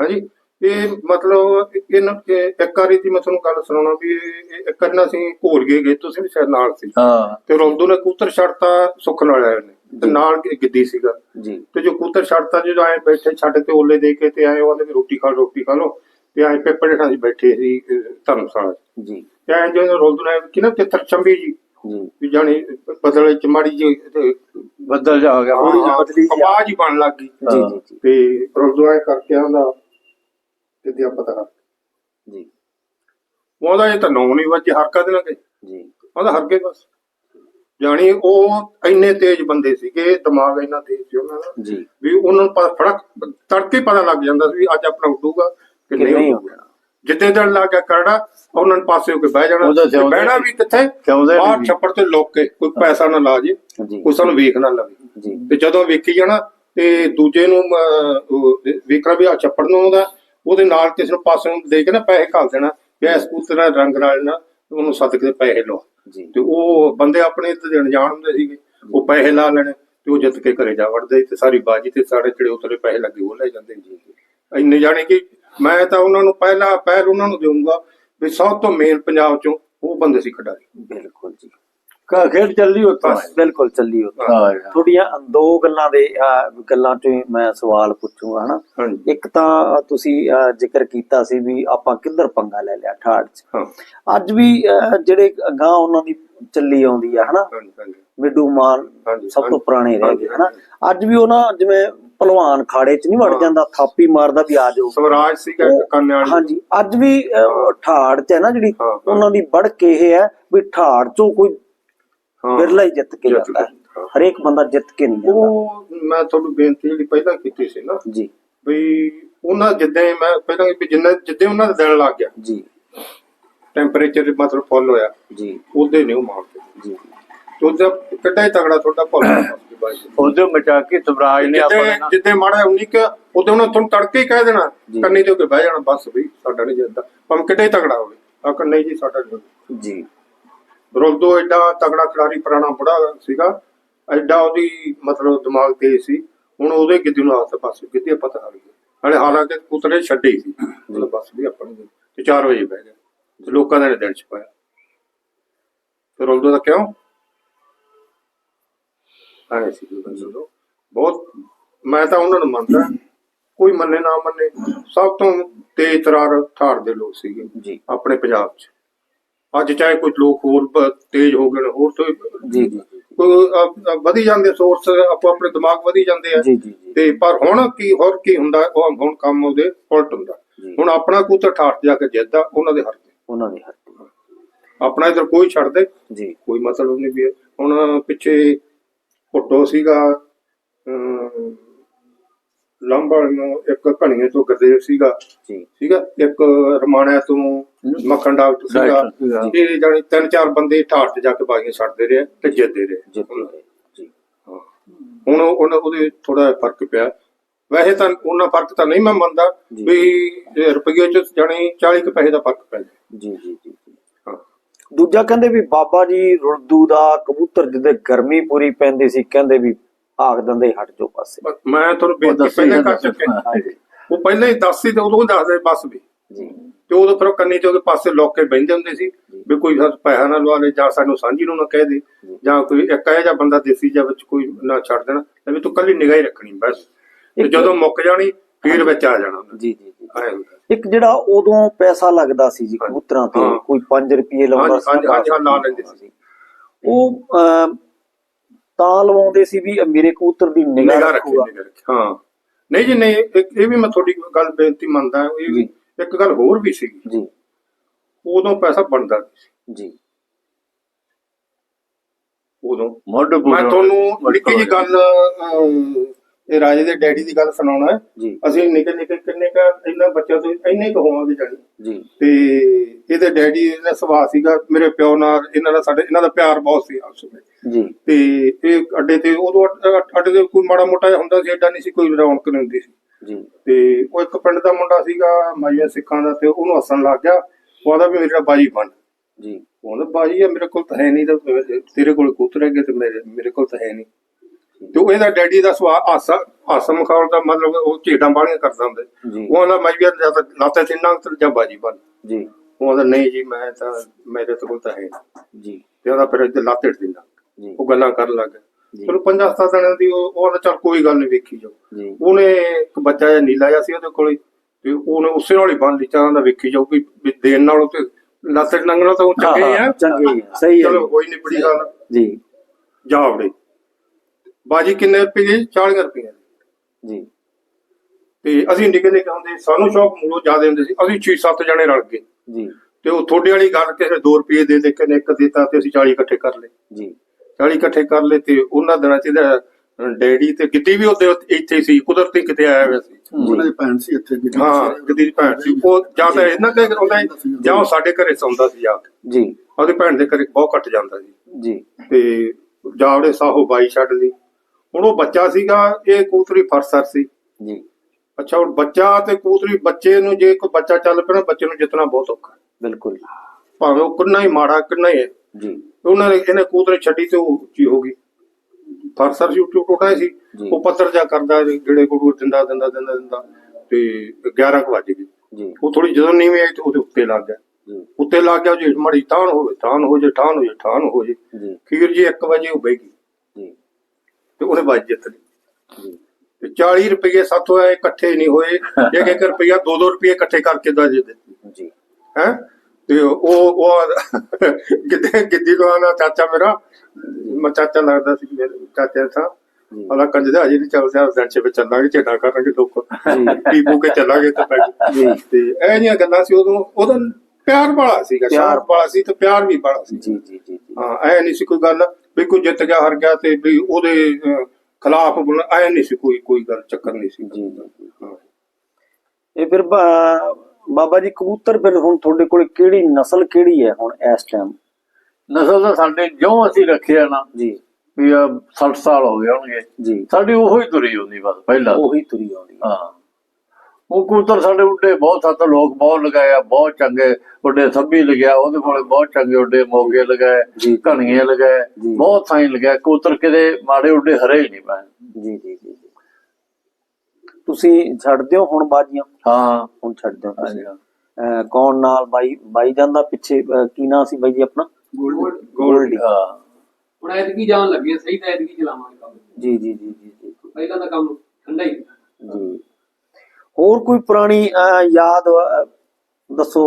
[SPEAKER 3] ਹਾਂਜੀ ਇਹ ਮਤਲਬ ਇਹਨਾਂ ਇਹ ਇੱਕ ਵਾਰੀ ਦੀ ਮੈਂ ਤੁਹਾਨੂੰ ਗੱਲ ਸੁਣਾਉਣਾ ਵੀ ਇਹ- ਇੱਕ ਵਾਰੀ ਨਾ ਅਸੀਂ ਘੋਲ ਗਏ ਗਏ ਤੁਸੀਂ ਵੀ ਸ਼ਾਇਦ ਨਾਲ ਸੀ।
[SPEAKER 2] ਹਾਂ।
[SPEAKER 3] ਤੇ ਰੋਂਦੂ ਨੇ ਕੂਤਰ ਛੱਡਤਾ ਸੁੱਖ ਨਾਲ ਆਇਆ ਨੇ ਤੇ ਨਾਲ ਗਿੱਦੀ ਸੀਗਾ।
[SPEAKER 1] ਜੀ।
[SPEAKER 3] ਤੇ ਜੋ ਕੂਤਰ ਛੱਡਤਾ ਜਦੋਂ ਆਏ ਬੈਠੇ ਛੱਡ ਕੇ ਓਲੇ ਦੇ ਕੇ ਤੇ ਆਏ ਉਹਦੇ ਵੀ ਰੋਟੀ ਖਾ ਰੋਟੀ ਖਾ ਲਓ। ਤੇ ਆਏ ਪੇਪਰ ਜਿਹੜਾ ਅਸੀਂ ਬੈਠੇ ਸੀ ਧਰਮਸ਼ਾਲਾ।
[SPEAKER 1] ਜੀ।
[SPEAKER 3] ਤੇ ਆਏ ਜਦੋਂ ਰੋਂਦੂ ਨੇ ਕਿ ਨਾ ਤਿੱਤਰ ਚੰਬੀ ਜੀ? ਵੀ ਜਾਣੀ ਬਦਲੇ ਚ ਮਾੜੀ ਜੀ ਤੇ
[SPEAKER 2] ਬੱਦਲ ਜਾ ਹੋ। ਗਿਆ
[SPEAKER 1] ਬਦਲੀ ਆ।
[SPEAKER 3] ਆਵਾਜ਼ ਹੀ ਬਣ ਲੱਗ ਗਈ।
[SPEAKER 1] ਜੀ ਜੀ ਜੀ।
[SPEAKER 3] ਤੇ ਰੋਂਦੂ ਆਏ ਕਰਕੇ ਆਂਦਾ ਤੇ ਪਤਾ ਕਰ
[SPEAKER 1] ਜੀ।
[SPEAKER 3] ਉਹਦਾ ਇਹ ਤਾਂ ਨੌ ਨਹੀਂ ਵੱਜੇ ਹਰਕਤ ਨਾ ਗਏ?
[SPEAKER 1] ਜੀ।
[SPEAKER 3] ਉਹਦਾ ਹਰ ਗਏ ਬਸ। ਜਾਣੀ ਉਹ ਇੰਨੇ ਤੇਜ਼ ਬੰਦੇ ਸੀਗੇ ਦਿਮਾਗ ਇੰਨਾ ਤੇਜ਼ ਸੀ ਉਹਨਾਂ ਦਾ
[SPEAKER 1] ਜੀ।
[SPEAKER 3] ਵੀ ਉਹਨਾਂ ਨੂੰ ਫੜਕ ਤੜਕੇ ਪਤਾ ਲੱਗ ਜਾਂਦਾ ਸੀ ਵੀ ਅੱਜ ਆਪਣਾ ਉੱਡੂਗਾ ਕਿ
[SPEAKER 1] ਕਿ
[SPEAKER 3] ਨਹੀਂ ਉੱਡੂਗਾ। ਜਿੱਦੇ ਦਿਨ ਲੱਗ ਗਿਆ ਕਰੜਾ ਉਹਨਾਂ ਨੇ ਪਾਸੇ ਹੋ ਕੇ ਬਹਿ ਜਾਣਾ। ਬਹਿਣਾ ਵੀ ਕਿੱਥੇ? ਬਾਹਰ। ਛੱਪੜ ਤੇ ਲੁੱਕ ਕੇ ਕੋਈ ਪੈਸਾ ਨਾ ਲਾ ਜੇ ਕੋਈ ਸਾਨੂੰ ਵੇਖ ਨਾ ਲਵੇ। ਤੇ ਜਦੋਂ ਵੇਖੀ ਜਾਣਾ ਤੇ ਦੂਜੇ ਨੂੰ ਵੇਖਣਾ ਵੀ ਆ ਛੱਪੜ ਨੂੰ ਆਉਂਦਾ। ਉਹਦੇ ਨਾਲ ਕਿਸੇ ਨੂੰ ਪਾਸੇ ਨੂੰ ਦੇ ਕੇ ਨਾ ਪੈਸੇ ਘੱਲ ਦੇਣਾ ਵੀ ਇਸ ਦਾ ਰੰਗ ਨਾਲ ਨਾ ਉਹਨੂੰ ਸੱਦ ਕੇ ਪੈਸੇ ਲਓ। ਤੇ ਉਹ ਬੰਦੇ ਆਪਣੇ ਤੇ ਅਣਜਾਣ ਹੁੰਦੇ ਸੀਗੇ ਉਹ ਪੈਸੇ ਲਾ ਲੈਣੇ ਤੇ ਉਹ ਜਿੱਤ ਕੇ ਘਰੇ ਜਾ ਵੜਦੇ ਤੇ ਸਾਰੀ ਬਾਜੀ ਤੇ ਸਾਡੇ ਜਿਹੜੇ ਉਤਲੇ ਪੈਸੇ ਲੱਗੇ ਉਹ ਲੈ ਜਾਂਦੇ ਜੀ ਇੰਨੇ ਜਾਣੇ ਕਿ ਮੈਂ ਤਾਂ ਉਹਨਾਂ ਨੂੰ ਪਹਿਲਾ ਪਹਿਲ ਉਹਨਾਂ ਨੂੰ ਦੇਵਾਂਗਾ ਵੀ ਸਭ ਤੋਂ ਮੇਨ ਪੰਜਾਬ ਚੋਂ ਉਹ ਬੰਦੇ ਸੀ ਖਿਡਾਰੀ।
[SPEAKER 1] ਬਿਲਕੁਲ ਜੀ।
[SPEAKER 2] ਕਾ ਖੇਡ ਚੱਲੀ ਉੱਤੋਂ
[SPEAKER 3] ਬਸ।
[SPEAKER 1] ਬਿਲਕੁਲ ਚੱਲੀ ਉਹ
[SPEAKER 2] ਹਾਂ
[SPEAKER 1] ਤੁਹਾਡੀਆਂ ਦੋ ਗੱਲਾਂ ਦੇ ਅਹ, ਗੱਲਾਂ ਹੀ ਮੈਂ ਸਵਾਲ ਪੁੱਛੂਗਾ ਹਨਾ?
[SPEAKER 3] ਹਾਂਜੀ।
[SPEAKER 1] ਇੱਕ ਤਾਂ ਤੁਸੀਂ ਅਹ, ਜ਼ਿਕਰ ਕੀਤਾ ਸੀ ਵੀ ਆਪਾਂ ਕਿੱਧਰ ਪੰਗਾ ਲੈ ਲਿਆ ਠਾੜ ਚ?
[SPEAKER 3] ਹਾਂ।
[SPEAKER 1] ਅੱਜ ਵੀ ਅਹ, ਜਿਹੜੇ ਗਾਂ ਉਹਨਾਂ ਦੀ ਚੱਲੀ ਆਉਂਦੀ ਆ ਹਨਾ?
[SPEAKER 3] ਹਾਂਜੀ ਹਾਂਜੀ।
[SPEAKER 1] ਮਿੱਡੂ ਮਾਨ
[SPEAKER 3] ਹਾਂਜੀ,
[SPEAKER 1] ਸਭ ਤੋਂ
[SPEAKER 3] ਹਾਂਜੀ,
[SPEAKER 1] ਪੁਰਾਣੇ ਰਹਿ ਗਏ ਹਨਾ? ਅੱਜ ਵੀ ਉਹਨਾਂ ਜਿਵੇਂ ਪਹਿਲਵਾਨ ਖਾੜੇ ਚ ਨਹੀਂ ਵੜ
[SPEAKER 3] ਹਾਂ।
[SPEAKER 1] ਜਾਂਦਾ ਥਾਪੀ ਮਾਰਦਾ ਵੀ ਆ ਜਾਓ।
[SPEAKER 3] ਸਵਰਾਜ ਸੀਗਾ ਇੱਕ ਕੰਨੇ ਵਾਲੀ।
[SPEAKER 1] ਹਾਂਜੀ ਅੱਜ ਵੀ ਅਹ, ਠਾੜ ਚ ਹੈ ਨਾ ਜਿਹੜੀ
[SPEAKER 3] ਹਾਂ, ਹਾਂ।
[SPEAKER 1] ਉਹਨਾਂ ਦੀ ਬੜ ਕੇ ਇਹ ਹੈ ਵੀ ਠਾੜ ਚੋਂ ਕੋਈ
[SPEAKER 3] ਹਾਂ।
[SPEAKER 1] ਬਿਰਲਾ ਹੀ ਜਿੱਤ ਕੇ
[SPEAKER 3] ਜਿੱਤ
[SPEAKER 1] ਜਾਂਦਾ ਹੈ। ਹਰੇਕ ਬੰਦਾ ਜਿੱਤ ਕੇ ਨਹੀਂ ਜਾਂਦਾ।
[SPEAKER 3] ਉਹ ਮੈਂ ਤੁਹਾਨੂੰ ਬੇਨਤੀ ਜਿਹੜੀ ਪਹਿਲਾਂ ਕੀਤੀ ਸੀ ਨਾ
[SPEAKER 1] ਜੀ।
[SPEAKER 3] ਵੀ ਉਹਨਾਂ ਜਿੱਦਾਂ ਹੀ ਮੈਂ ਪਹਿਲਾਂ ਵੀ ਜਿੰਨਾ ਜਿੱਦਾਂ ਉਹਨਾਂ ਦਾ ਦਿਲ ਲੱਗ ਗਿਆ
[SPEAKER 1] ਜੀ।
[SPEAKER 3] ਟੈਂਪਰੇਚਰ ਮਤਲਬ ਫੁੱਲ ਹੋਇਆ
[SPEAKER 1] ਜੀ।
[SPEAKER 3] ਉਹਦੇ ਨਹੀਂ ਉਹ ਮਾਰਦੇ।
[SPEAKER 1] ਜੀ।
[SPEAKER 3] ਤੇ ਉਹਦਾ ਕਿੱਡਾ ਹੀ ਤਗੜਾ ਤੁਹਾਡਾ ਭੁੱਲ।
[SPEAKER 2] ਉਹਦੇ ਮਚਾ ਕੇ ਸਵਰਾਜ ਨੇ ਆਪਣੇ
[SPEAKER 3] ਜਿੱਦੇ ਮਾੜਾ ਉਨੀ ਕਿ ਉਹਦੇ ਉਹਨਾਂ ਤੁਹਾਨੂੰ ਤੜਕੇ ਹੀ ਕਹਿ ਦੇਣਾ। ਕੰਨੀ ਤੇ ਹੋ ਕੇ ਬਹਿ ਜਾਣਾ ਬਸ ਵੀ ਸਾਡਾ ਨਹੀਂ ਜਿੱਦਾ ਭਾਵੇਂ ਕਿੱਡਾ ਹੀ ਤਗੜਾ ਹੋਵੇ। ਆਖਰ ਨਹੀਂ ਜੀ ਸਾਡਾ
[SPEAKER 1] ਜੀ।
[SPEAKER 3] ਰੋਲਦੋ ਐਡਾ ਤਗੜਾ ਖਿਡਾਰੀ ਪੁਰਾਣਾ ਬੁੜਾ ਸੀਗਾ ਐਡਾ ਉਹਦੀ ਮਤਲਬ ਦਿਮਾਗ ਤੇਜ਼ ਸੀ। ਹੁਣ ਉਹਦੇ ਕਿਤੇ ਨੂੰ ਆਸ ਪਾਸੇ ਕਿਤੇ ਪਤਾ ਆ ਗਿਆ ਹਲੇ ਹਾਲਾਂਕਿ ਪੁੱਤਰੇ ਛੱਡੇ ਸੀ। ਮਤਲਬ ਬਸ ਵੀ ਆਪਾਂ ਨੂੰ ਤੇ 4 ਵਜੇ ਬਹਿ ਗਿਆ। ਤੇ ਲੋਕਾਂ ਨੇ ਦਿਨ ਚ ਪਾਇਆ। ਤੇ ਰੋਲਦੋ ਦਾ ਕਿਉਂ? ਆਏ ਸੀ ਰੋਲਦੋ। ਬਹੁਤ ਮੈਂ ਤਾਂ ਉਹਨਾਂ ਨੂੰ ਮੰਨਦਾ। ਕੋਈ ਮੰਨੇ ਨਾ ਮੰਨੇ ਸਭ ਤੋਂ ਤੇਜ਼ ਤਰਾਰ ਠਾੜ ਦੇ ਲੋਕ ਸੀਗੇ ਆਪਣੇ ਪੰਜਾਬ 'ਚ। ਅੱਜ ਚਾਹੇ ਕੁਝ ਲੋਕ ਹੋਰ ਬ- ਤੇਜ਼ ਹੋ ਗਏ ਨੇ ਹੋਰ ਤੋਂ
[SPEAKER 1] ਜੀ ਜੀ।
[SPEAKER 3] ਕੋਈ ਅ- ਅ- ਵਧੀ ਜਾਂਦੇ ਸੋਰਸ ਆਪੋ ਆਪਣੇ ਦਿਮਾਗ ਵਧੀ ਜਾਂਦੇ ਆ।
[SPEAKER 1] ਜੀ ਜੀ ਜੀ।
[SPEAKER 3] ਤੇ ਪਰ ਹੁਣ ਕੀ ਹੋਰ ਕੀ ਹੁੰਦਾ ਉਹ ਹੁਣ ਕੰਮ ਉਹਦੇ ਉਲਟ ਹੁੰਦਾ।
[SPEAKER 1] ਜੀ।
[SPEAKER 3] ਹੁਣ ਆਪਣਾ ਕੂਤਰ ਠਾਠ ਜਾ ਕੇ ਜਿੱਦਾ ਉਹਨਾਂ ਦੇ ਹੱਥ।
[SPEAKER 1] ਉਹਨਾਂ ਦੀ ਹੱਥ
[SPEAKER 3] ਆਪਣਾ ਇਧਰ ਕੋਈ ਛੱਡ ਦੇ।
[SPEAKER 1] ਜੀ।
[SPEAKER 3] ਕੋਈ ਮਤਲਬ ਨਹੀਂ ਵੀ ਹੁਣ ਪਿੱਛੇ ਫੋਟੋ ਸੀਗਾ ਅਮ, ਲੰਬੜ ਨੂੰ ਇੱਕ ਘਣੀਏ ਤੋਂ ਗਰਦੇਵ ਸੀਗਾ।
[SPEAKER 1] ਜੀ।
[SPEAKER 3] ਸੀਗਾ ਇੱਕ ਰਮਾਣਾ ਤੋਂ ਮੱਖਣ ਡਾਕਟਰ ਸੀਗਾ। ਇਹ ਜਾਨੀ ਤਿੰਨ ਚਾਰ ਬੰਦੇ ਠਾਠ ਜਾ ਕੇ ਬਾਗੀਆਂ ਛੱਡਦੇ ਰਹੇ ਤੇ ਜਿੱਤਦੇ ਰਹੇ।
[SPEAKER 1] ਜੀ।
[SPEAKER 3] ਹਾਂ। ਹੁਣ ਉਹਨਾਂ ਉਹਦੇ ਥੋੜਾ ਫ਼ਰਕ ਪਿਆ। ਵੈਸੇ ਤਾਂ ਉਹਨਾਂ ਫ਼ਰਕ ਤਾਂ ਨਹੀਂ ਮੈਂ ਮੰਨਦਾ। ਵੀ ਰੁਪਈਏ ਚ ਜਾਣੀ 40 ਕੁ ਪੈਸੇ ਦਾ ਫ਼ਰਕ ਪੈ ਜਾਏ
[SPEAKER 1] ਜੀ ਜੀ ਜੀ।
[SPEAKER 3] ਹਾਂ।
[SPEAKER 1] ਦੂਜਾ ਕਹਿੰਦੇ ਵੀ ਬਾਬਾ ਜੀ ਰੁਲਦੂ ਦਾ ਕਬੂਤਰ ਜਿਹਦੇ ਗਰਮੀ ਪੂਰੀ ਪੈਂਦੀ ਸੀ ਕਹਿੰਦੇ ਵੀ ਆਖ ਦਿੰਦੇ ਹਟ ਜਾਓ ਪਾਸੇ।
[SPEAKER 3] ਮੈਂ ਤੁਹਾਨੂੰ ਬੇਨਤੀ ਪਹਿਲੇ ਕਰ ਚੁੱਕਿਆ ਉਹ ਪਹਿਲਾਂ ਹੀ ਦੱਸ ਸੀ ਤੇ ਉਦੋਂ ਹੀ ਦੱਸਦੇ ਬਸ ਵੀ।
[SPEAKER 1] ਜੀ।
[SPEAKER 3] ਤੇ ਉਦੋਂ ਫਿਰ ਕੰਨੀ ਤੇ ਉਹਦੇ ਪਾਸੇ ਲੋਕ ਕੇ ਬਹਿੰਦੇ ਹੁੰਦੇ ਸੀ ਵੀ ਕੋਈ ਸਾਨੂੰ ਪੈਸਾ ਨਾ ਲਵਾ ਲੈ ਜਾਂ ਸਾਨੂੰ ਸਾਂਝੀ ਨੂੰ ਨਾ ਕਹਿ ਦੇ ਜਾਂ। ਕੋਈ ਇੱਕ ਇਹੋ ਜਿਹਾ ਬੰਦਾ ਦੇਸੀ ਜਿਹਾ ਵਿੱਚ ਕੋਈ ਨਾ ਛੱਡ ਦੇਣਾ ਤੇ ਵੀ ਤੂੰ ਕੱਲੀ ਨਿਗਾਹ ਹੀ ਰੱਖਣੀ ਬਸ। ਤੇ ਜਦੋਂ ਮੁੱਕ ਜਾਣੀ ਫਿਰ ਵਿੱਚ ਆ ਜਾਣਾ।
[SPEAKER 1] ਜੀ ਜੀ ਜੀ। ਇੱਕ ਜਿਹੜਾ ਉਦੋਂ ਪੈਸਾ ਲੱਗਦਾ ਸੀ ਜੀ। ਕਬੂਤਰਾਂ ਤੇ
[SPEAKER 3] ਹਾਂ।
[SPEAKER 1] ਕੋਈ 5 ਰੁਪਏ ਲਾਉਂਦਾ
[SPEAKER 3] ਹਾਂਜੀ, ਹਾਂਜੀ, ਹਾਂ, ਲਾ ਲੈਂਦੇ ਸੀ।
[SPEAKER 1] ਉਹ ਤਾਂ ਲਵਾਉਂਦੇ ਸੀ ਵੀ ਮੇਰੇ ਕਬੂਤਰ ਦੀ ਨਿਗਾਹ
[SPEAKER 3] ਨਿਗਾਹ ਰੱਖੀ
[SPEAKER 1] ਰੱਖੂਗਾ।
[SPEAKER 3] ਨਿਗਾਹ ਰੱਖੀ ਹਾਂ। ਨਹੀਂ ਜੀ ਨਹੀਂ ਇਹ ਵੀ ਮੈਂ ਤੁਹਾਡੀ ਗੱਲ ਬੇਨਤੀ ਮੰਨਦਾ ਇਹ ਵੀ ਇੱਕ ਗੱਲ ਹੋਰ ਵੀ ਸੀਗੀ।
[SPEAKER 1] ਜੀ।
[SPEAKER 3] ਉਦੋਂ ਪੈਸਾ ਬਣਦਾ ਨਹੀਂ ਸੀ।
[SPEAKER 1] ਜੀ।
[SPEAKER 3] ਉਦੋਂ।
[SPEAKER 2] ਮੁੱਢ
[SPEAKER 3] ਮੈਂ ਤੁਹਾਨੂੰ ਨਿੱਕੀ ਜੀ ਗੱਲ ਅਮ, ਇਹ ਰਾਜੇ ਦੇ ਡੈਡੀ ਦੀ ਗੱਲ ਸੁਣਾਉਣਾ
[SPEAKER 1] ਜੀ।
[SPEAKER 3] ਅਸੀਂ ਨਿੱਕੇ ਨਿੱਕੇ ਕਿੰਨੇ ਕ ਇਹਨਾਂ ਬੱਚਿਆਂ ਤੋਂ ਇੰਨੇ ਕੁ ਹੋਵਾਂਗੇ ਜਾਣੀ।
[SPEAKER 1] ਜੀ।
[SPEAKER 3] ਤੇ ਇਹਦੇ ਡੈਡੀ ਦਾ ਸੁਭਾਅ ਸੀਗਾ ਮੇਰੇ ਪਿਓ ਨਾਲ ਇਹਨਾਂ ਦਾ ਸਾਡੇ ਇਹਨਾਂ ਦਾ ਪਿਆਰ ਬਹੁਤ ਸੀ ਆਪਸ ਵਿੱਚ।
[SPEAKER 1] ਜੀ।
[SPEAKER 3] ਤੇ ਇਹ ਅੱਡੇ ਤੇ ਉਦੋਂ ਅੱਡ- ਤੇ ਕੋਈ ਮਾੜਾ ਮੋਟਾ ਹੁੰਦਾ ਸੀ ਐਡਾ ਨਹੀਂ ਸੀ ਕੋਈ ਰੌਣਕ ਨਹੀਂ ਹੁੰਦੀ ਸੀ।
[SPEAKER 1] ਜੀ।
[SPEAKER 3] ਤੇ ਉਹ ਇੱਕ ਪਿੰਡ ਦਾ ਮੁੰਡਾ ਸੀਗਾ ਮਾਈਆ ਸਿੱਖਾਂ ਦਾ ਤੇ ਉਹਨੂੰ ਹੱਸਣ ਲੱਗ ਗਿਆ। ਉਹ ਆਦਾ ਵੀ ਮੇਰਾ ਬਾਜੀ ਬਣ।
[SPEAKER 1] ਜੀ।
[SPEAKER 3] ਉਹਦਾ ਬਾਜੀ ਆ ਮੇਰੇ ਕੋਲ ਤਾਂ ਹੈ ਨਹੀਂ ਤੇ ਤੇਰੇ ਕੋਲ ਕੂਤਰ ਹੈਗੇ ਤੇ ਮੇਰੇ ਮੇਰੇ ਕੋਲ ਤਾਂ ਹੈ ਨਹੀਂ। ਤੇ ਇਹਦਾ ਡੈਡੀ ਦਾ ਸੁਭਾਅ ਹਾਸਾ ਹਾਸਾ ਮਖੌਲ ਦਾ ਮਤਲਬ ਉਹ ਝੇਡਾਂ ਬਾਲੀਆਂ ਕਰਦਾ ਹੁੰਦਾ।
[SPEAKER 1] ਜੀ।
[SPEAKER 3] ਉਹ ਆਂਦਾ ਮਾਈਆ ਲਾਤੇ ਤੇ ਨਾ ਤੇ ਜਾਂ ਬਾਜੀ ਬਣ।
[SPEAKER 1] ਜੀ।
[SPEAKER 3] ਉਹ ਆਂਦਾ ਨਹੀਂ ਜੀ ਮੈਂ ਤਾਂ ਮੇਰੇ ਕੋਲ ਤਾਂ ਹੈ ਨਹੀਂ।
[SPEAKER 1] ਜੀ।
[SPEAKER 3] ਤੇ ਉਹਦਾ ਫਿਰ ਇੱਥੇ ਲੱਤ ਦਿੰਦਾ।
[SPEAKER 1] ਜੀ।
[SPEAKER 3] ਉਹ ਗੱਲਾਂ ਕਰਨ ਲੱਗ ਗਿਆ।
[SPEAKER 1] ਜੀ।
[SPEAKER 3] ਫਿਰ ਪੰਜਾਂ ਸੱਤਾਂ ਦਿਨਾਂ ਦੀ ਉਹ ਉਹ ਆਂਦਾ ਚੱਲ ਕੋਈ ਗੱਲ ਨਹੀਂ ਵੇਖੀ ਜਾਓ।
[SPEAKER 1] ਜੀ।
[SPEAKER 3] ਉਹਨੇ ਇੱਕ ਬੱਚਾ ਜਿਹਾ ਨੀਲਾ ਜਿਹਾ ਸੀ ਉਹਦੇ ਕੋਲੇ ਤੇ ਉਹਨੇ ਉਸੇ ਨਾਲ ਹੀ ਬੰਨ ਲਈ। ਚਾਹਾਂ ਦਾ ਵੇਖੀ ਜਾਓ ਵੀ ਵੀ ਦੇਣ ਨਾਲੋਂ ਤੇ ਲੱਤ ਨੰਗਣਾ ਤਾਂ ਉਹ ਚੰਗੇ
[SPEAKER 1] ਹਾਂ,
[SPEAKER 3] ਆ।
[SPEAKER 1] ਚੰਗੇ ਹੀ ਆ, ਸਹੀ ਹੈ
[SPEAKER 3] ਚਲੋ
[SPEAKER 1] ਜੀ।
[SPEAKER 3] ਕੋਈ ਨਹੀਂ ਬੜੀ ਗੱਲ
[SPEAKER 1] ਜੀ।
[SPEAKER 3] ਜਾਵੜੇ ਬਾਜੀ ਕਿੰਨੇ ਰੁਪਏ? ਦੀ 40 ਰੁਪਏ
[SPEAKER 1] ਜੀ।
[SPEAKER 3] ਤੇ ਅਸੀਂ ਨਿੱਕੇ ਨਿੱਕੇ ਹੁੰਦੇ ਸਾਨੂੰ ਸ਼ੌਕ ਮੂਲੋਂ ਜ਼ਿਆਦਾ ਹੁੰਦੇ ਸੀ। ਅਸੀਂ 6-7 ਜਣੇ ਰਲ ਗਏ।
[SPEAKER 1] ਜੀ।
[SPEAKER 3] ਤੇ ਉਹ ਤੁਹਾਡੇ ਵਾਲੀ ਗੱਲ ਕਿਸੇ ਨੇ 2 ਰੁਪਏ ਦੇ ਦੇ ਕੇ ਇੱਕ ਦਿੱਤਾ ਤੇ ਅਸੀਂ 40 ਇਕੱਠੇ ਕਰ ਲਏ।
[SPEAKER 1] ਜੀ।
[SPEAKER 3] 40 ਇਕੱਠੇ ਕਰ ਲਏ ਤੇ ਉਹਨਾਂ ਦਿਨਾਂ ਚ ਇਹਦਾ ਡੈਡੀ ਤੇ ਗਿੱਦੀ ਵੀ ਉਹਦੇ ਇੱਥੇ ਸੀ ਕੁਦਰਤੀ ਕਿਤੇ ਆਇਆ ਹੋਇਆ ਸੀ।
[SPEAKER 4] ਉਹਨਾਂ ਦੀ ਭੈਣ ਸੀ ਇੱਥੇ ਜਿਹੜੀ
[SPEAKER 3] ਹਾਂ ਗਿੱਦੀ ਦੀ ਭੈਣ ਸੀ। ਉਹ ਜਾਂ ਤਾਂ ਇਹਨਾਂ ਦੇ ਆਉਂਦਾ ਜਾਂ ਉਹ ਸਾਡੇ ਘਰੇ ਸੌਂਦਾ ਸੀ ਆ ਕੇ।
[SPEAKER 1] ਜੀ।
[SPEAKER 3] ਉਹਦੀ ਭੈਣ ਦੇ ਘਰੇ ਬਹੁਤ ਘੱਟ ਜਾਂਦਾ ਸੀ।
[SPEAKER 1] ਜੀ।
[SPEAKER 3] ਤੇ ਜਾਵੜੇ ਸਾਹੋ ਬਾਈ ਛੱਡ ਲਈ। ਹੁਣ ਉਹ ਬੱਚਾ ਸੀਗਾ ਇਹ ਕੂਤਰੀ ਫਰਸਰ ਸੀ।
[SPEAKER 1] ਜੀ।
[SPEAKER 3] ਅੱਛਾ ਹੁਣ ਬੱਚਾ ਤੇ ਕੂਤਰੀ ਬੱਚੇ ਨੂੰ ਜੇ ਕੋਈ ਬੱਚਾ ਚੱਲ ਪਿਆ ਨਾ ਬੱਚੇ ਨੂੰ ਜਿੱਤਣਾ ਬਹੁਤ ਔਖਾ।
[SPEAKER 1] ਬਿਲਕੁਲ।
[SPEAKER 3] ਭਾਵੇਂ ਉਹ ਕਿੰਨਾ ਹੀ ਮਾੜਾ ਕਿੰਨਾ ਹੀ ਹੈ।
[SPEAKER 1] ਜੀ।
[SPEAKER 3] ਉਹਨਾਂ ਨੇ ਇਹਨੇ ਕੂਤਰੇ ਛੱਡੀ ਤੇ ਉਹ ਉੱਚੀ ਹੋ ਗਈ। ਫਰਸਰ ਸੀ ਟੁੱਟਾ ਸੀ। ਉਹ ਪੱਤਰ ਜਾ ਕਰਦਾ ਜਿਹੜੇ ਕੋਲ ਦਿੰਦਾ ਦਿੰਦਾ ਦਿੰਦਾ ਦਿੰਦਾ। ਤੇ 11 ਕੁ ਵੱਜ ਗਏ।
[SPEAKER 1] ਜੀ।
[SPEAKER 3] ਉਹ ਥੋੜੀ ਜਦੋਂ ਨੀਵੇਂ ਆਈ ਤੇ ਉਹਦੇ ਉੱਤੇ ਲੱਗ ਗਿਆ। ਉੱਤੇ ਲੱਗ ਗਿਆ ਜੇ ਮੜੀ ਤਾਨ ਹੋਵੇ ਤਾਨ ਹੋ ਜੇ ਠਾਨ ਹੋ ਜੇ ਠਾਨ ਹੋ ਜੇ। ਖੀਰ ਜੀ 1 ਵਜੇ ਉਹ
[SPEAKER 1] ਜੀ
[SPEAKER 3] ਤੇ ਉਹਨੇ ਵੱਜ ਜਿੱਤ ਲਈ। ਤੇ 40 ਰੁਪਏ ਸਾਥੋਂ ਆਏ ਇਕੱਠੇ ਨਹੀਂ ਹੋਏ ਇੱਕ ਇੱਕ ਰੁਪਇਆ 2-2 ਰੁਪਏ ਇਕੱਠੇ ਕਰਕੇ ਦਾ ਜੇ
[SPEAKER 1] ਜੀ।
[SPEAKER 3] ਹੈ? ਤੇ ਉਹ ਉਹ ਕਿਤੇ ਤੋਂ ਆਣਾ ਚਾਚਾ ਮੇਰਾ। ਮੈਂ ਚਾਚਾ ਲੱਗਦਾ ਸੀ ਮੇਰੇ ਚਾਚਾ
[SPEAKER 1] ਜੀ
[SPEAKER 3] ਅਲਾ ਕੰਜਦਾ ਅਜੇ ਨਹੀਂ ਚੱਲਦਾ ਦੰਚੇ ਵਿੱਚ ਚੱਲਾਂਗੇ ਝੇਡਾ ਕਰਾਂਗੇ ਲੋਕ। ਪੀਪੂ ਕੇ ਚੱਲਾਂਗੇ ਤੇ ਪੈ
[SPEAKER 1] ਜੀ।
[SPEAKER 3] ਤੇ ਇਹ ਜੀਆਂ ਗੱਲਾਂ ਸੀ ਉਦੋਂ ਉਦੋਂ ਪਿਆਰ ਵਾਲਾ ਸੀਗਾ
[SPEAKER 1] ਪਿਆਰ।
[SPEAKER 3] ਵਾਲਾ ਸੀ ਤੇ ਪਿਆਰ ਵੀ ਵਾਲਾ ਸੀ।
[SPEAKER 1] ਜੀ ਜੀ ਜੀ
[SPEAKER 3] ਹਾਂ ਐ ਨਹੀਂ ਸੀ ਕੋਈ ਗੱਲ। ਵੀ ਕੋਈ ਜਿੱਤ ਗਿਆ ਹਾਰ ਗਿਆ ਤੇ ਵੀ ਉਹਦੇ ਖਿਲਾਫ ਐ ਨਹੀਂ ਸੀ ਕੋਈ ਕੋਈ ਗੱਲ ਚੱਕਰ ਨਹੀਂ ਸੀ।
[SPEAKER 1] ਜੀ। ਇਹ ਫਿਰ ਬਾਬਾ ਜੀ ਕਬੂਤਰ ਫਿਰ ਹੁਣ ਤੁਹਾਡੇ ਕੋਲ ਕਿਹੜੀ ਨਸਲ ਕਿਹੜੀ ਹੈ ਹੁਣ ਇਸ ਟਾਈਮ
[SPEAKER 2] ਨਸਲ ਤਾਂ ਸਾਡੇ ਜਿਉਂ ਅਸੀਂ ਰੱਖਿਆ ਨਾ
[SPEAKER 1] ਜੀ।
[SPEAKER 2] ਵੀ ਆ 60 ਸਾਲ ਹੋ ਗਏ ਹੋਣਗੇ।
[SPEAKER 1] ਜੀ।
[SPEAKER 2] ਸਾਡੀ ਉਹੋ ਹੀ ਤੁਰੀ ਹੁੰਦੀ ਬਸ ਪਹਿਲਾਂ।
[SPEAKER 1] ਉਹੀ ਤੁਰੀ ਆਉਂਦੀ ਹਾਂ।
[SPEAKER 2] ਉਹ ਕਬੂਤਰ ਸਾਡੇ ਉੱਡੇ ਬਹੁਤ ਸੱਤ ਲੋਕ ਬਹੁਤ ਲਗਾਏ ਆ ਬਹੁਤ ਚੰਗੇ ਉੱਡੇ ਸੱਭੀ ਲਗਿਆ ਉਹਦੇ ਕੋਲੇ ਬਹੁਤ ਚੰਗੇ ਉੱਡੇ ਮੋਗੇ ਲਗਾਏ
[SPEAKER 1] ਜੀ।
[SPEAKER 2] ਘਣੀਏ ਲਗਾਏ। ਬਹੁਤ ਸਾਈ ਲਗਾਏ ਕਬੂਤਰ ਕਿਤੇ ਮਾੜੇ ਉੱਡੇ ਹਰੇ ਹੀ ਨਹੀਂ ਪਏ
[SPEAKER 1] ਜੀ ਜੀ ਜੀ ਜੀ। ਤੁਸੀਂ ਛੱਡਦੇ ਹੋ ਹੁਣ ਬਾਜੀਆਂ?
[SPEAKER 2] ਹਾਂ।
[SPEAKER 1] ਹੁਣ ਤੁਸੀਂ।
[SPEAKER 2] ਹਾਂਜੀ।
[SPEAKER 1] ਅਹ ਕੌਣ ਨਾਲ ਬਾਈ ਬਾਈ ਜਾਂਦਾ ਪਿੱਛੇ ਕੀ ਨਾਂ ਸੀ ਬਾਈ ਜੀ ਆਪਣਾ? ਗੋਲਡੀ।
[SPEAKER 2] ਹਾਂ।
[SPEAKER 4] ਹੁਣ ਐਤਕੀ ਜਾਣ ਲੱਗੇ ਸਹੀ ਤਾਂ ਐਤਕੀ ਚਲਾਵਾਂਗੇ ਕੰਮ।
[SPEAKER 1] ਜੀ ਜੀ ਜੀ ਜੀ ਜੀ।
[SPEAKER 4] ਪਹਿਲਾਂ ਤਾਂ ਕੰਮ ਠੰਡਾ ਹੀ
[SPEAKER 1] ਜੀ। ਹੋਰ ਕੋਈ ਪੁਰਾਣੀ ਯਾਦ ਦੱਸੋ?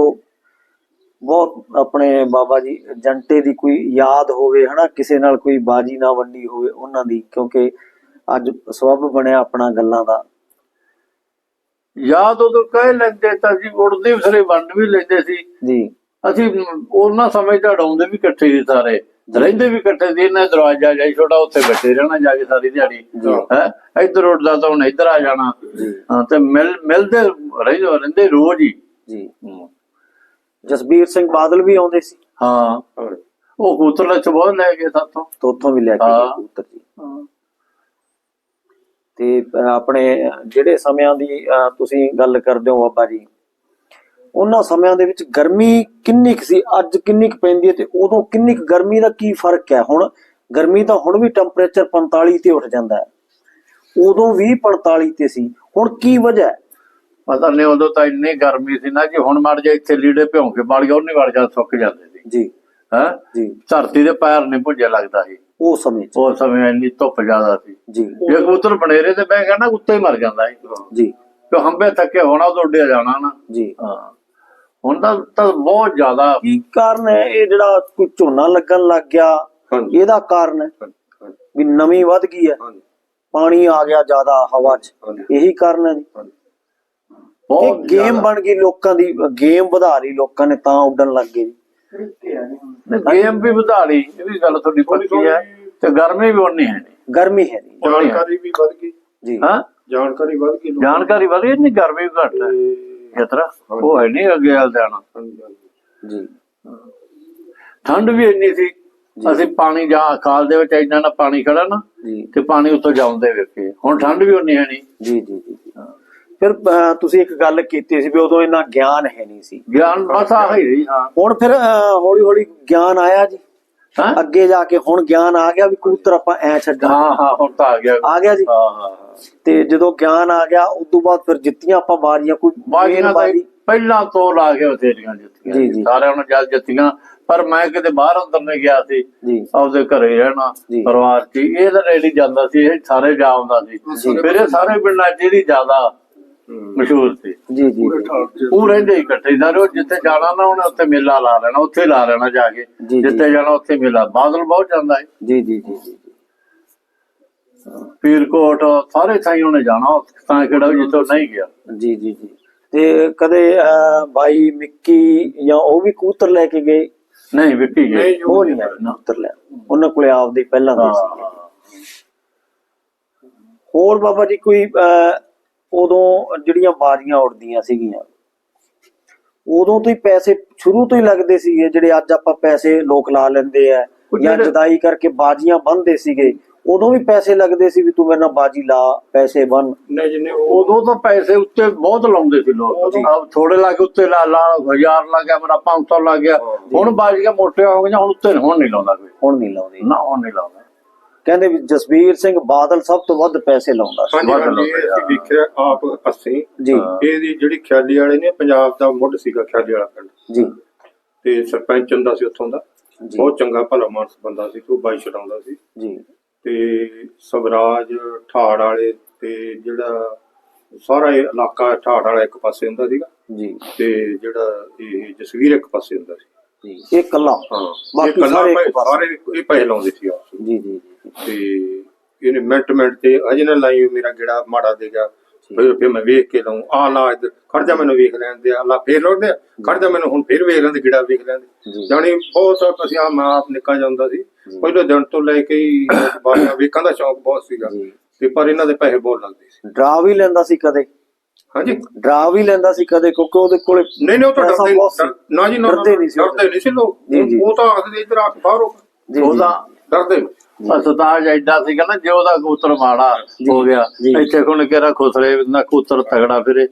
[SPEAKER 1] ਬਹੁਤ ਆਪਣੇ ਬਾਬਾ ਜੀ ਜੰਟੇ ਦੀ ਕੋਈ ਯਾਦ ਹੋਵੇ ਹਨਾ? ਕਿਸੇ ਨਾਲ ਕੋਈ ਬਾਜੀ ਨਾ ਵੰਡੀ ਹੋਵੇ ਉਹਨਾਂ ਦੀ ਕਿਉਂਕਿ ਅੱਜ ਸਬਬ ਬਣਿਆ ਆਪਣਾ ਗੱਲਾਂ ਦਾ।
[SPEAKER 2] ਯਾਦ ਉਦੋਂ ਕਹਿ ਲੈਂਦੇ ਤਾਂ ਜੀ ਉੜਦੇ ਸਾਰੇ ਵੰਡ ਵੀ ਲੈਂਦੇ ਸੀ।
[SPEAKER 1] ਜੀ।
[SPEAKER 2] ਅਸੀਂ ਉਹਨਾਂ ਸਮੇਂ ਤਾਂ ਡਾਉਂਦੇ ਵੀ ਇਕੱਠੇ ਸੀ ਸਾਰੇ। ਰਹਿੰਦੇ ਵੀ ਇਕੱਠੇ ਸੀ ਇਹਨਾਂ ਦਰਵਾਜ਼ਾ ਜਾਈ ਛੋਟਾ ਉੱਥੇ ਬੈਠੇ ਰਹਿਣਾ ਜਾ ਕੇ ਸਾਰੀ ਦਿਹਾੜੀ। ਹੈ। ਇੱਧਰ ਉੱਡਦਾ ਤਾਂ ਹੁਣ ਇੱਧਰ ਆ ਜਾਣਾ। ਹਾਂ ਤੇ ਮਿਲ ਮਿਲਦੇ ਰਹਿੰਦੇ ਰਹਿੰਦੇ ਰੋਜ਼ ਹੀ।
[SPEAKER 1] ਜੀ। ਜਸਬੀਰ ਸਿੰਘ ਬਾਦਲ ਵੀ ਆਉਂਦੇ ਸੀ।
[SPEAKER 2] ਹਾਂ। ਉਹ ਕੂਤਰ ਚ ਬਹੁਤ ਲੈ ਗਏ ਸਾਥੋਂ।
[SPEAKER 1] ਤੋਂ ਉੱਥੋਂ ਵੀ ਲੈ ਕੇ। ਕਬੂਤਰ ਜੀ। ਤੇ ਆਪਣੇ ਜਿਹੜੇ ਸਮਿਆਂ ਦੀ ਤੁਸੀਂ ਗੱਲ ਕਰਦੇ ਹੋ ਬਾਬਾ ਜੀ। ਉਹਨਾਂ ਸਮਿਆਂ ਦੇ ਵਿੱਚ ਗਰਮੀ ਕਿੰਨੀ ਕੁ ਸੀ ਅੱਜ ਕਿੰਨੀ ਕੁ ਪੈਂਦੀ ਹੈ ਤੇ ਉਦੋਂ ਕਿੰਨੀ ਕੁ ਗਰਮੀ ਦਾ ਕੀ ਫ਼ਰਕ ਹੈ? ਹੁਣ ਗਰਮੀ ਤਾਂ ਹੁਣ ਵੀ ਟੈਂਪਰੇਚਰ 45 ਤੇ ਉੱਠ ਜਾਂਦਾ ਹੈ। ਉਦੋਂ ਵੀ 45 ਤੇ ਸੀ ਹੁਣ ਕੀ ਵਜ੍ਹਾ ਹੈ?
[SPEAKER 2] ਪਤਾ ਨਹੀਂ ਉਦੋਂ ਤਾਂ ਇੰਨੀ ਗਰਮੀ ਸੀ ਨਾ ਕਿ ਹੁਣ ਮੜ ਜਾ ਇੱਥੇ ਲੀੜੇ ਭਿਉਂ ਕੇ ਬਾਲ ਗਿਆ ਉਹਨੇ ਵੜ ਜਾ ਸੁੱਕ ਜਾਂਦੇ ਸੀ।
[SPEAKER 1] ਜੀ।
[SPEAKER 2] ਹੈ?
[SPEAKER 1] ਜੀ।
[SPEAKER 2] ਧਰਤੀ ਦੇ ਪੈਰ ਨਹੀਂ ਭੁੱਜੇ ਲੱਗਦਾ ਸੀ।
[SPEAKER 1] ਉਹ ਸਮੇਂ
[SPEAKER 2] ਉਸ ਸਮੇਂ ਇੰਨੀ ਧੁੱਪ ਜ਼ਿਆਦਾ ਸੀ।
[SPEAKER 1] ਜੀ।
[SPEAKER 2] ਜੇ ਕਬੂਤਰ ਬਨੇਰੇ ਤੇ ਬਹਿ ਗਿਆ ਨਾ ਉੱਤੇ ਹੀ ਮਰ ਜਾਂਦਾ ਸੀ।
[SPEAKER 1] ਜੀ।
[SPEAKER 2] ਕਿ ਹੰਬੇ ਥੱਕੇ ਹੋਣਾ ਉਦੋਂ ਉੱਡਿਆ ਜਾਣਾ ਨਾ।
[SPEAKER 1] ਜੀ।
[SPEAKER 2] ਹਾਂ। ਹੁਣ ਤਾਂ ਤਾਂ ਬਹੁਤ ਜ਼ਿਆਦਾ
[SPEAKER 1] ਕੀ ਕਾਰਨ ਹੈ? ਇਹ ਜਿਹੜਾ ਕੋਈ ਝੋਨਾ ਲੱਗਣ ਲੱਗ ਗਿਆ ਇਹਦਾ ਕਾਰਨ ਹੈ ਵੀ ਨਮੀ ਵੱਧ ਗਈ ਹੈ। ਪਾਣੀ ਆ ਗਿਆ ਜ਼ਿਆਦਾ ਹਵਾ 'ਚ। ਇਹੀ ਕਾਰਨ ਹੈ ਜੀ।
[SPEAKER 2] ਬਹੁਤ
[SPEAKER 1] ਗੇਮ। ਬਣ ਗਈ ਲੋਕਾਂ ਦੀ ਗੇਮ ਵਧਾ ਰਹੀ ਲੋਕਾਂ ਨੇ ਤਾਂ ਉੱਡਣ ਲੱਗ ਗਏ
[SPEAKER 2] ਗੇਮ ਵੀ ਵਧਾ ਲਈ ਇਹ ਵੀ ਗੱਲ ਤੁਹਾਡੀ ਪੱਕੀ ਹੈ। ਤੇ ਗਰਮੀ ਵੀ ਉਨੀ ਹੈ
[SPEAKER 1] ਗਰਮੀ ਹੈ
[SPEAKER 3] ਜਾਣਕਾਰੀ ਵੀ ਵੱਧ ਗਈ।
[SPEAKER 1] ਜੀ।
[SPEAKER 2] ਹਾਂ?
[SPEAKER 3] ਜਾਣਕਾਰੀ ਵੱਧ ਗਈ
[SPEAKER 2] ਜਾਣਕਾਰੀ ਵਧੀ ਨਹੀਂ ਗਰਮੀ ਵੀ ਘੱਟ ਹੈ। ਤਰ੍ਹਾਂ? ਉਹ ਹੈ ਨਹੀਂ ਅੱਗੇ ਹਾਲ ਜਾਣਾ।
[SPEAKER 1] ਜੀ।
[SPEAKER 2] ਠੰਡ ਵੀ ਇੰਨੀ ਸੀ। ਅਸੀਂ ਪਾਣੀ ਜਾਂ ਖਾਲ ਦੇ ਵਿੱਚ ਇੰਨਾ ਨਾ ਪਾਣੀ ਖੜਾ ਨਾ ਤੇ ਪਾਣੀ ਉੱਤੋਂ ਜਾਉਂਦੇ ਵੇਖੇ। ਹੁਣ ਠੰਡ ਵੀ ਉਨੀ ਹੈ ਨਹੀਂ
[SPEAKER 1] ਜੀ ਜੀ ਜੀ। ਫਿਰ ਤੁਸੀਂ ਇੱਕ ਗੱਲ ਕੀਤੀ ਸੀ ਵੀ ਉਦੋਂ ਇੰਨਾ ਗਿਆਨ ਹੈ ਨਹੀਂ ਸੀ।
[SPEAKER 2] ਗਿਆਨ ਬਸ ਆ ਹੀ ਰਹੀ ਹਾਂ।
[SPEAKER 1] ਹੁਣ ਫਿਰ ਹੌਲੀ ਹੌਲੀ ਗਿਆਨ ਆਇਆ ਜੀ? ਅੱਗੇ ਜਾ ਕੇ ਹੁਣ ਗਿਆਨ ਆ ਗਿਆ ਵੀ ਕਬੂਤਰ ਆਪਾਂ ਐ ਛੱਡਣਾ
[SPEAKER 2] ਹਾਂ ਹਾਂ ਹੁਣ ਤਾਂ ਆ ਗਿਆ।
[SPEAKER 1] ਆ ਗਿਆ ਜੀ?
[SPEAKER 2] ਹਾਂ ਹਾਂ।
[SPEAKER 1] ਤੇ ਜਦੋਂ ਗਿਆਨ ਆ ਗਿਆ ਉਸ ਤੋਂ ਬਾਅਦ ਫਿਰ ਜਿੱਤੀਆਂ ਆਪਾਂ ਬਾਜ਼ੀਆਂ ਕੋਈ
[SPEAKER 2] ਬਾਜੀਆਂ
[SPEAKER 1] main
[SPEAKER 2] ਤਾਂ
[SPEAKER 1] ਬਾਜੀ
[SPEAKER 2] ਪਹਿਲਾਂ ਤੋਂ ਲਾ ਕੇ ਬਥੇਰੀਆਂ ਜਿੱਤੀਆਂ। ਸਾਰਿਆਂ ਨੂੰ ਜਲ ਜਿੱਤੀਆਂ ਪਰ ਮੈਂ ਕਿਤੇ ਬਾਹਰ ਅੰਦਰ ਨਹੀਂ ਗਿਆ ਸੀ। ਆਪਦੇ ਘਰੇ ਰਹਿਣਾ। ਪਰਿਵਾਰ ਚ। ਇਹ ਤਾਂ ਰੈਲੀ ਜਾਂਦਾ ਸੀ ਇਹ ਸਾਰੇ ਜਾ ਆਉਂਦਾ ਸੀ ਫਿਰ ਇਹ ਸਾਰੇ ਪਿੰਡਾਂ ਚ ਜਿਹੜੀ ਜ਼ਿਆਦਾ ਮਸ਼ਹੂਰ ਸੀ।
[SPEAKER 1] ਜੀ ਜੀ।
[SPEAKER 2] ਉਹ ਰਹਿੰਦੇ ਇਕੱਠੇ ਸਾਰੇ ਉਹ ਜਿੱਥੇ ਜਾਣਾ ਨਾ ਉਹਨੇ ਉੱਥੇ ਮੇਲਾ ਲਾ ਲੈਣਾ ਉੱਥੇ ਲਾ ਲੈਣਾ ਜਾ ਕੇ। ਜਿੱਥੇ ਜਾਣਾ ਉੱਥੇ ਮੇਲਾ। ਬਾਦਲ ਬਹੁਤ ਜਾਂਦਾ ਹੈ
[SPEAKER 1] ਜੀ ਜੀ ਜੀ ਜੀ।
[SPEAKER 2] ਪੀਰਕੋਟ ਸਾਰੇ ਥਾਈ ਉਹਨੇ ਜਾਣਾ ਤਾਂ ਕਿਹੜਾ ਜਿੱਥੋਂ ਨਹੀਂ ਗਿਆ।
[SPEAKER 1] ਜੀ ਜੀ ਜੀ। ਤੇ ਕਦੇ ਅਹ, ਬਾਈ ਮਿੱਕੀ ਜਾਂ ਉਹ ਵੀ ਕਬੂਤਰ ਲੈ ਕੇ ਗਏ?
[SPEAKER 2] ਨਹੀਂ ਵਿੱਕੀ ਗਏ।
[SPEAKER 3] ਨਹੀਂ,
[SPEAKER 1] ਉਹ ਨਹੀਂ ਆਏ ਕਬੂਤਰ ਲੈ। ਉਹਨਾਂ ਕੋਲੇ ਆਪਦੇ ਪਹਿਲਾਂ ਦੇ ਸੀ
[SPEAKER 2] ਹਾਂ।
[SPEAKER 1] ਹੋਰ ਬਾਬਾ ਜੀ ਕੋਈ ਅਹ, ਉਦੋਂ ਜਿਹੜੀਆਂ ਬਾਜ਼ੀਆਂ ਉੱਡਦੀਆਂ ਸੀਗੀਆਂ ਉਦੋਂ ਤੋਂ ਹੀ ਪੈਸੇ ਸ਼ੁਰੂ ਤੋਂ ਹੀ ਲੱਗਦੇ ਸੀਗੇ ਜਿਹੜੇ ਅੱਜ ਆਪਾਂ ਪੈਸੇ ਲੋਕ ਲਾ ਲੈਂਦੇ ਆ
[SPEAKER 2] ਉਹ
[SPEAKER 1] ਜਾਂ
[SPEAKER 2] ਜਿਹੜੇ-
[SPEAKER 1] ਜਦਾਈ ਕਰਕੇ ਬਾਜ਼ੀਆਂ ਬੰਨਦੇ ਸੀਗੇ। ਉਦੋਂ ਵੀ ਪੈਸੇ ਲੱਗਦੇ ਸੀ ਵੀ ਤੂੰ ਮੇਰੇ ਨਾਲ ਬਾਜੀ ਲਾ ਪੈਸੇ ਬਣ
[SPEAKER 3] ਨਹੀਂ ਜਿੰਨੇ ਉਹ
[SPEAKER 2] ਉਦੋਂ ਤਾਂ ਪੈਸੇ ਉੱਤੇ ਬਹੁਤ ਲਾਉਂਦੇ ਸੀ ਲੋਕ। ਆਹ ਥੋੜੇ ਲਾ ਕੇ ਉੱਤੇ ਲਾ ਲਾ ਹਜ਼ਾਰ ਲੱਗ ਗਿਆ ਮੇਰਾ 500 ਲੱਗ। ਗਿਆ ਹੁਣ ਬਾਜੀਆਂ ਮੋਟੇ ਹੋ ਗਈਆਂ ਹੁਣ ਉੱਤੇ ਹੁਣ ਨਹੀਂ ਲਾਉਂਦਾ ਕੋਈ।
[SPEAKER 1] ਹੁਣ ਨਹੀਂ ਲਾਉਂਦੇ।
[SPEAKER 2] ਨਾ ਹੁਣ ਨਹੀਂ ਲਾਉਂਦਾ।
[SPEAKER 1] ਕਹਿੰਦੇ ਵੀ ਜਸਵੀਰ ਸਿੰਘ ਬਾਦਲ ਸਭ ਤੋਂ ਵੱਧ ਪੈਸੇ ਲਾਉਂਦਾ ਸੀ।
[SPEAKER 3] ਹਾਂਜੀ ਅਸੀਂ ਵੇਖਿਆ ਆਪ ਅਸੀਂ।
[SPEAKER 1] ਜੀ।
[SPEAKER 3] ਇਹਦੀ ਜਿਹੜੀ ਖਿਆਲੀ ਵਾਲੇ ਨੇ ਪੰਜਾਬ ਦਾ ਮੁੱਢ ਸੀਗਾ ਖਿਆਲੀ ਵਾਲਾ ਪਿੰਡ।
[SPEAKER 1] ਜੀ।
[SPEAKER 3] ਤੇ ਸਰਪੰਚ ਹੁੰਦਾ ਸੀ ਉੱਥੋਂ ਦਾ। ਬਹੁਤ ਚੰਗਾ ਭਲਾ ਮਾਨਸ ਬੰਦਾ ਸੀ ਉਹ ਬਾਈ ਛਡਾਉਂਦਾ ਸੀ।
[SPEAKER 1] ਜੀ।
[SPEAKER 3] ਤੇ ਸਵਰਾਜ ਠਾੜ ਵਾਲੇ ਤੇ ਜਿਹੜਾ ਸਾਰਾ ਇਹ ਇਲਾਕਾ ਠਾੜ ਵਾਲਾ ਇੱਕ ਪਾਸੇ ਹੁੰਦਾ ਸੀਗਾ
[SPEAKER 1] ਜੀ।
[SPEAKER 3] ਤੇ ਜਿਹੜਾ ਇਹ ਜਸਵੀਰ ਇੱਕ ਪਾਸੇ ਹੁੰਦਾ ਸੀ।
[SPEAKER 1] ਜੀ। ਇਹ ਕੱਲਾ
[SPEAKER 3] ਹਾਂ
[SPEAKER 1] ਬਾਕੀ
[SPEAKER 3] ਇਹ ਕੱਲਾ
[SPEAKER 1] ਸਾਰੇ।
[SPEAKER 3] ਸਾਰੇ ਇਹ ਪੈਸੇ ਲਾਉਂਦੇ ਸੀ ਆਪਸ।
[SPEAKER 1] ਜੀ ਜੀ
[SPEAKER 3] ਤੇ ਇਹਨੇ ਮਿੰਟ ਮਿੰਟ ਤੇ ਅਜੇ ਨਾ ਲਾਈ ਮੇਰਾ ਗੇੜਾ ਮਾੜਾ ਦੇ ਗਿਆ ਫਿਰ ਫਿਰ ਮੈਂ ਵੇਖ ਕੇ ਲਾਉਂ ਆ ਲਾ ਇੱਧਰ ਖੜ ਜਾ ਮੈਨੂੰ ਵੇਖ ਲੈਣ ਦੇ ਅੱਲਾ ਫੇਰ ਲਾਉਂਦੇ ਆ, ਖੜ ਜਾ ਮੈਨੂੰ ਹੁਣ ਫੇਰ ਵੇਖ ਲੈਂਦੇ ਗੇੜਾ ਵੇਖ ਲੈਂਦੇ
[SPEAKER 1] ਜੀ।
[SPEAKER 3] ਜਾਣੀ ਬਹੁਤ ਅਸੀਂ ਆ ਮੈਂ ਆਪ ਨਿੱਕਾ ਜਾਂਦਾ ਸੀ। ਪਹਿਲੇ ਦਿਨ ਤੋਂ ਲੈ ਕੇ ਹੀ ਬਾਰੀਆਂ ਵੇਖਣ ਦਾ ਸ਼ੌਂਕ ਬਹੁਤ ਸੀਗਾ। ਤੇ ਪਰ ਇਹਨਾਂ ਦੇ ਪੈਸੇ ਬਹੁਤ ਲੱਗਦੇ ਸੀ।
[SPEAKER 1] ਡਰਾ ਵੀ ਲੈਂਦਾ ਸੀ ਕਦੇ?
[SPEAKER 3] ਹਾਂਜੀ।
[SPEAKER 1] ਡਰਾ ਵੀ ਲੈਂਦਾ ਸੀ ਕਦੇ? ਕਿਉਂਕਿ ਉਹਦੇ ਕੋਲੇ
[SPEAKER 3] ਨਹੀਂ ਨਹੀਂ ਉਹ ਤਾਂ ਡਰਦੇ ਨਾ ਜੀ ਨਾ
[SPEAKER 1] ਡਰਦੇ ਨਹੀਂ ਸੀ
[SPEAKER 3] ਡਰਦੇ ਨਹੀਂ ਸੀ ਲੋਕ। ਉਹ ਤਾਂ ਆਖਦੇ ਇੱਧਰ ਆ ਕੇ ਬਾਹਰੋਂ
[SPEAKER 1] ਜੀ,
[SPEAKER 2] ਉਹ
[SPEAKER 1] ਜੀ।
[SPEAKER 2] ਤਾਂ
[SPEAKER 3] ਡਰਦੇ।
[SPEAKER 2] ਅਸਤਾਜ ਐਡਾ ਸੀਗਾ ਨਾ ਜੇ ਉਹਦਾ ਕਬੂਤਰ ਮਾੜਾ ਹੋ ਗਿਆ। ਇੱਥੇ ਕੋਣ ਕਿਹੜਾ ਖੁਸਰੇ ਨਾ ਕਬੂਤਰ ਤਗੜਾ ਫਿਰੇ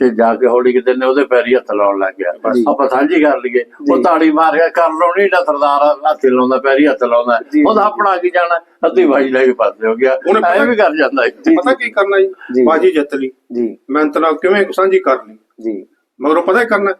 [SPEAKER 2] ਤੇ ਜਾ ਕੇ ਹੌਲੀ ਕਿਤੇ ਨੇ ਉਹਦੇ ਪੈਰੀ ਹੱਥ ਲਾਉਣ ਲੱਗ ਗਿਆ। ਆਪਾਂ ਸਾਂਝੀ ਕਰ ਲਈਏ ਉਹ ਤਾੜੀ ਮਾਰ ਗਿਆ ਕਰ ਲਾਉਣੀ ਨਾ ਸਰਦਾਰ ਹੱਥ ਲਾਉਂਦਾ ਪੈਰੀ ਹੱਥ ਲਾਉਂਦਾ। ਉਹਦਾ ਆਪਣਾ ਕੀ ਜਾਣਾ ਅੱਧੀ ਬਾਜੀ ਲੈ ਕੇ ਪਾਸੇ ਹੋ ਗਿਆ ਐ ਵੀ ਕਰ ਜਾਂਦਾ।
[SPEAKER 3] ਪਤਾ ਕੀ ਕਰਨਾ
[SPEAKER 1] ਜੀ।
[SPEAKER 3] ਬਾਜੀ ਜਿੱਤ ਲਈ
[SPEAKER 1] ਜੀ
[SPEAKER 3] ਮਿਹਨਤ ਨਾਲ ਕਿਵੇਂ ਸਾਂਝੀ ਕਰ ਲਈ
[SPEAKER 1] ਜੀ
[SPEAKER 3] ਮਗਰੋਂ ਪਤਾ ਕੀ ਕਰਨਾ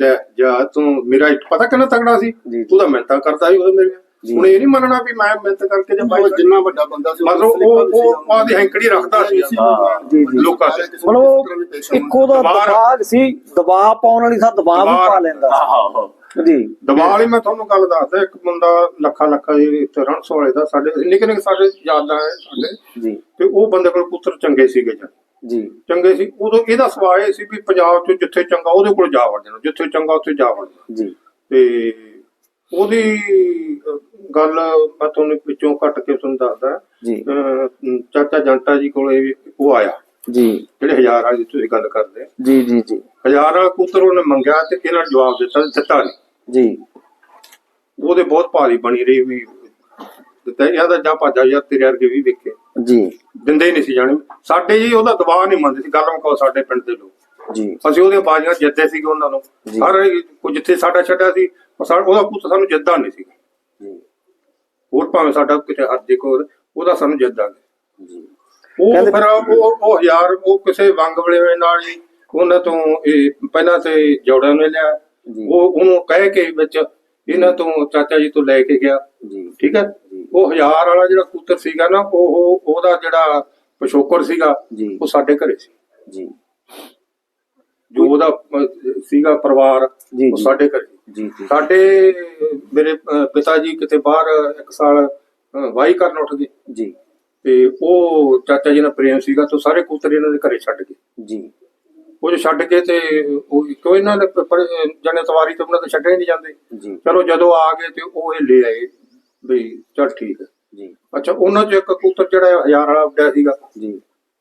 [SPEAKER 3] ਲੈ ਜਾ ਤੂੰ ਮੇਰਾ ਪਤਾ ਕਿੰਨਾ ਤਗੜਾ ਸੀ। ਤੂੰ ਤਾਂ ਮਿਹਨਤਾਂ ਕਰਦਾ ਸੀ ਉਹ ਮੇਰੇ। ਹੁਣ ਇਹ ਨਹੀਂ ਮੰਨਣਾ ਵੀ ਮੈਂ ਮਿਹਨਤ ਕਰਕੇ ਜਾਂ ਬਾਈ
[SPEAKER 5] ਜਿੰਨਾ ਵੱਡਾ ਬੰਦਾ ਸੀ
[SPEAKER 3] ਮਤਲਬ ਉਹ ਉਹ ਆਦੀ ਹੈਂਕੜੀ ਰੱਖਦਾ ਸੀ।
[SPEAKER 2] ਹਾਂ।
[SPEAKER 1] ਜੀ ਜੀ।
[SPEAKER 3] ਲੋਕਾਂ ਤੇ
[SPEAKER 1] ਮਤਲਬ ਉਹ ਇੱਕੋ ਦਾ
[SPEAKER 3] ਦਬਾਅ-
[SPEAKER 1] ਸੀ ਦਬਾਅ ਪਾਉਣ ਵਾਲੀ ਸਾ ਦਬਾਅ ਵੀ ਪਾ ਲੈਂਦਾ
[SPEAKER 2] ਆਹੋ
[SPEAKER 1] ਸੀ। ਜੀ।
[SPEAKER 3] ਦਬਾਅ ਵਾਲੀ ਮੈਂ ਤੁਹਾਨੂੰ ਗੱਲ ਦੱਸਦਾ ਇੱਕ ਬੰਦਾ ਲੱਖਾਂ ਲੱਖਾਂ ਦੇ ਇੱਥੇ ਰਣਸ ਵਾਲੇ ਦਾ ਸਾਡੇ ਨਿੱਕੇ ਨਿੱਕੇ ਸਾਡੇ ਯਾਦਾਂ ਹੈ ਸਾਡੇ।
[SPEAKER 1] ਜੀ।
[SPEAKER 3] ਤੇ ਉਹ ਬੰਦੇ ਕੋਲ ਪੁੱਤਰ ਚੰਗੇ ਸੀਗੇ ਜੀ।
[SPEAKER 1] ਜੀ।
[SPEAKER 3] ਚੰਗੇ ਸੀ। ਉਦੋਂ ਇਹਦਾ ਸਵਾਲ ਇਹ ਸੀ ਵੀ ਪੰਜਾਬ 'ਚ ਜਿੱਥੇ ਚੰਗਾ ਉਹਦੇ ਕੋਲ ਜਾ ਵੜ ਜਾਣਾ ਜਿੱਥੇ ਚੰਗਾ ਉੱਥੇ ਜਾ ਵੜ
[SPEAKER 1] ਜੀ।
[SPEAKER 3] ਤੇ ਉਹਦੀ ਗੱਲ ਮੈਂ ਤੁਹਾਨੂੰ ਵਿੱਚੋਂ ਕੱਟ ਕੇ ਤੁਹਾਨੂੰ ਦੱਸਦਾ।
[SPEAKER 1] ਜੀ।
[SPEAKER 3] ਚਾਚਾ ਜੰਟਾ ਜੀ ਕੋਲੇ ਵੀ ਉਹ ਆਇਆ।
[SPEAKER 1] ਜੀ।
[SPEAKER 3] ਜਿਹੜੇ ਹਜ਼ਾਰ ਵਾਲੀ ਤੁਸੀਂ ਗੱਲ ਕਰਦੇ।
[SPEAKER 1] ਜੀ ਜੀ ਜੀ।
[SPEAKER 3] ਹਜ਼ਾਰ ਵਾਲਾ ਕਬੂਤਰ ਉਹਨੇ ਮੰਗਿਆ ਤੇ ਇਹਨਾਂ ਨੇ ਜਵਾਬ ਦਿੱਤਾ ਦਿੱਤਾ ਨਹੀਂ
[SPEAKER 1] ਜੀ।
[SPEAKER 3] ਉਹਦੇ ਬਹੁਤ ਭਾਰੀ ਬਣੀ ਰਹੀ ਵੀ ਦਿੱਤਾ ਇਹਦਾ ਜਾ ਭਾਜਾ ਯਾਰ ਤੇਰੇ ਵਰਗੇ ਵੀ ਵੇਖੇ।
[SPEAKER 1] ਜੀ।
[SPEAKER 3] ਦਿੰਦੇ ਨਹੀਂ ਸੀ ਜਾਣੇ। ਸਾਡੇ ਜੀ ਉਹਦਾ ਦਬਾਅ ਨਹੀਂ ਮੰਨਦੇ ਸੀ। ਗੱਲ ਮਕਾਓ ਸਾਡੇ ਪਿੰਡ ਦੇ ਲੋਕ।
[SPEAKER 1] ਜੀ।
[SPEAKER 3] ਅਸੀਂ ਉਹਦੀਆਂ ਬਾਜ਼ੀਆਂ ਜਿੱਤਦੇ ਸੀਗੇ ਉਹਨਾਂ ਨੂੰ।
[SPEAKER 1] ਜੀ।
[SPEAKER 3] ਹਰ ਕੋਈ ਜਿੱਥੇ ਸਾਡਾ ਛੱਡਿਆ ਸੀ ਉਹ ਸਾ- ਉਹਦਾ ਪੁੱਤ ਸਾਨੂੰ ਜਿੱਤਦਾ ਨਹੀਂ ਸੀ।
[SPEAKER 1] ਜੀ
[SPEAKER 3] ਹੋਰ ਭਾਵੇਂ ਸਾਡਾ ਕਿਤੇ ਹੱਥ ਕੋਲ ਉਹਦਾ ਸਾਨੂੰ ਨਹੀਂ
[SPEAKER 1] ਜੀ।
[SPEAKER 3] ਉਹ ਫਿਰ ਉਹ ਉਹ ਹਜ਼ਾਰ ਉਹ ਕਿਸੇ ਵੰਗ ਵਲੇ ਨਾਲ ਹੀ ਉਹਨਾਂ ਤੋਂ ਇਹ ਪਹਿਲਾਂ ਤੇ ਜੋੜਾਂ ਨੇ ਲਿਆ। ਉਹ ਉਹਨੂੰ ਕਹਿ ਕੇ ਵਿੱਚ ਇਹਨਾਂ ਤੋਂ ਚਾਚਾ ਜੀ ਤੋਂ ਲੈ ਕੇ ਗਿਆ।
[SPEAKER 1] ਜੀ।
[SPEAKER 3] ਠੀਕ ਹੈ ਉਹ ਹਜ਼ਾਰ ਵਾਲਾ ਜਿਹੜਾ ਕੂਤਰ ਸੀਗਾ ਨਾ ਉਹ ਉਹਦਾ ਜਿਹੜਾ ਪਿਛੋਕੜ ਸੀਗਾ। ਉਹ ਸਾਡੇ ਘਰੇ ਸੀ।
[SPEAKER 1] ਜੀ।
[SPEAKER 3] ਜੋ ਉਹਦਾ ਸੀਗਾ ਪਰਿਵਾਰ ਉਹ। ਸਾਡੇ ਘਰੇ
[SPEAKER 1] ਜੀ ਜੀ।
[SPEAKER 3] ਸਾਡੇ ਮੇਰੇ ਪਿਤਾ ਜੀ ਕਿਤੇ ਬਾਹਰ ਇੱਕ ਸਾਲ ਵਾਹੀ ਕਰਨ ਉੱਠ ਗਏ।
[SPEAKER 1] ਜੀ।
[SPEAKER 3] ਤੇ ਉਹ ਚਾਚਾ ਜੀ ਨਾਲ ਪ੍ਰੇਮ ਸੀਗਾ ਤਾਂ ਸਾਰੇ ਕੂਤਰ ਇਹਨਾਂ ਦੇ ਘਰੇ ਛੱਡ ਗਏ।
[SPEAKER 1] ਜੀ।
[SPEAKER 3] ਉਹ ਜੋ ਛੱਡ ਕੇ ਤੇ ਉਹ ਕਿਉਂ ਇਹਨਾਂ ਦੇ ਜਣੇ ਤਵਾਰੀ ਤੇ ਉਹਨਾਂ ਦੇ ਛੱਡੇ ਨਹੀਂ ਜਾਂਦੇ।
[SPEAKER 1] ਜੀ।
[SPEAKER 3] ਚਲੋ ਜਦੋਂ ਆ ਗਏ ਤੇ ਉਹ ਇਹ ਲੈ ਆਏ ਵੀ ਚਲ ਠੀਕ ਹੈ
[SPEAKER 1] ਜੀ।
[SPEAKER 3] ਅੱਛਾ ਉਹਨਾਂ ਚ ਇੱਕ ਕੂਤਰ ਜਿਹੜਾ ਹਜ਼ਾਰ ਵਾਲਾ ਉੱਡਿਆ ਸੀਗਾ।
[SPEAKER 1] ਜੀ।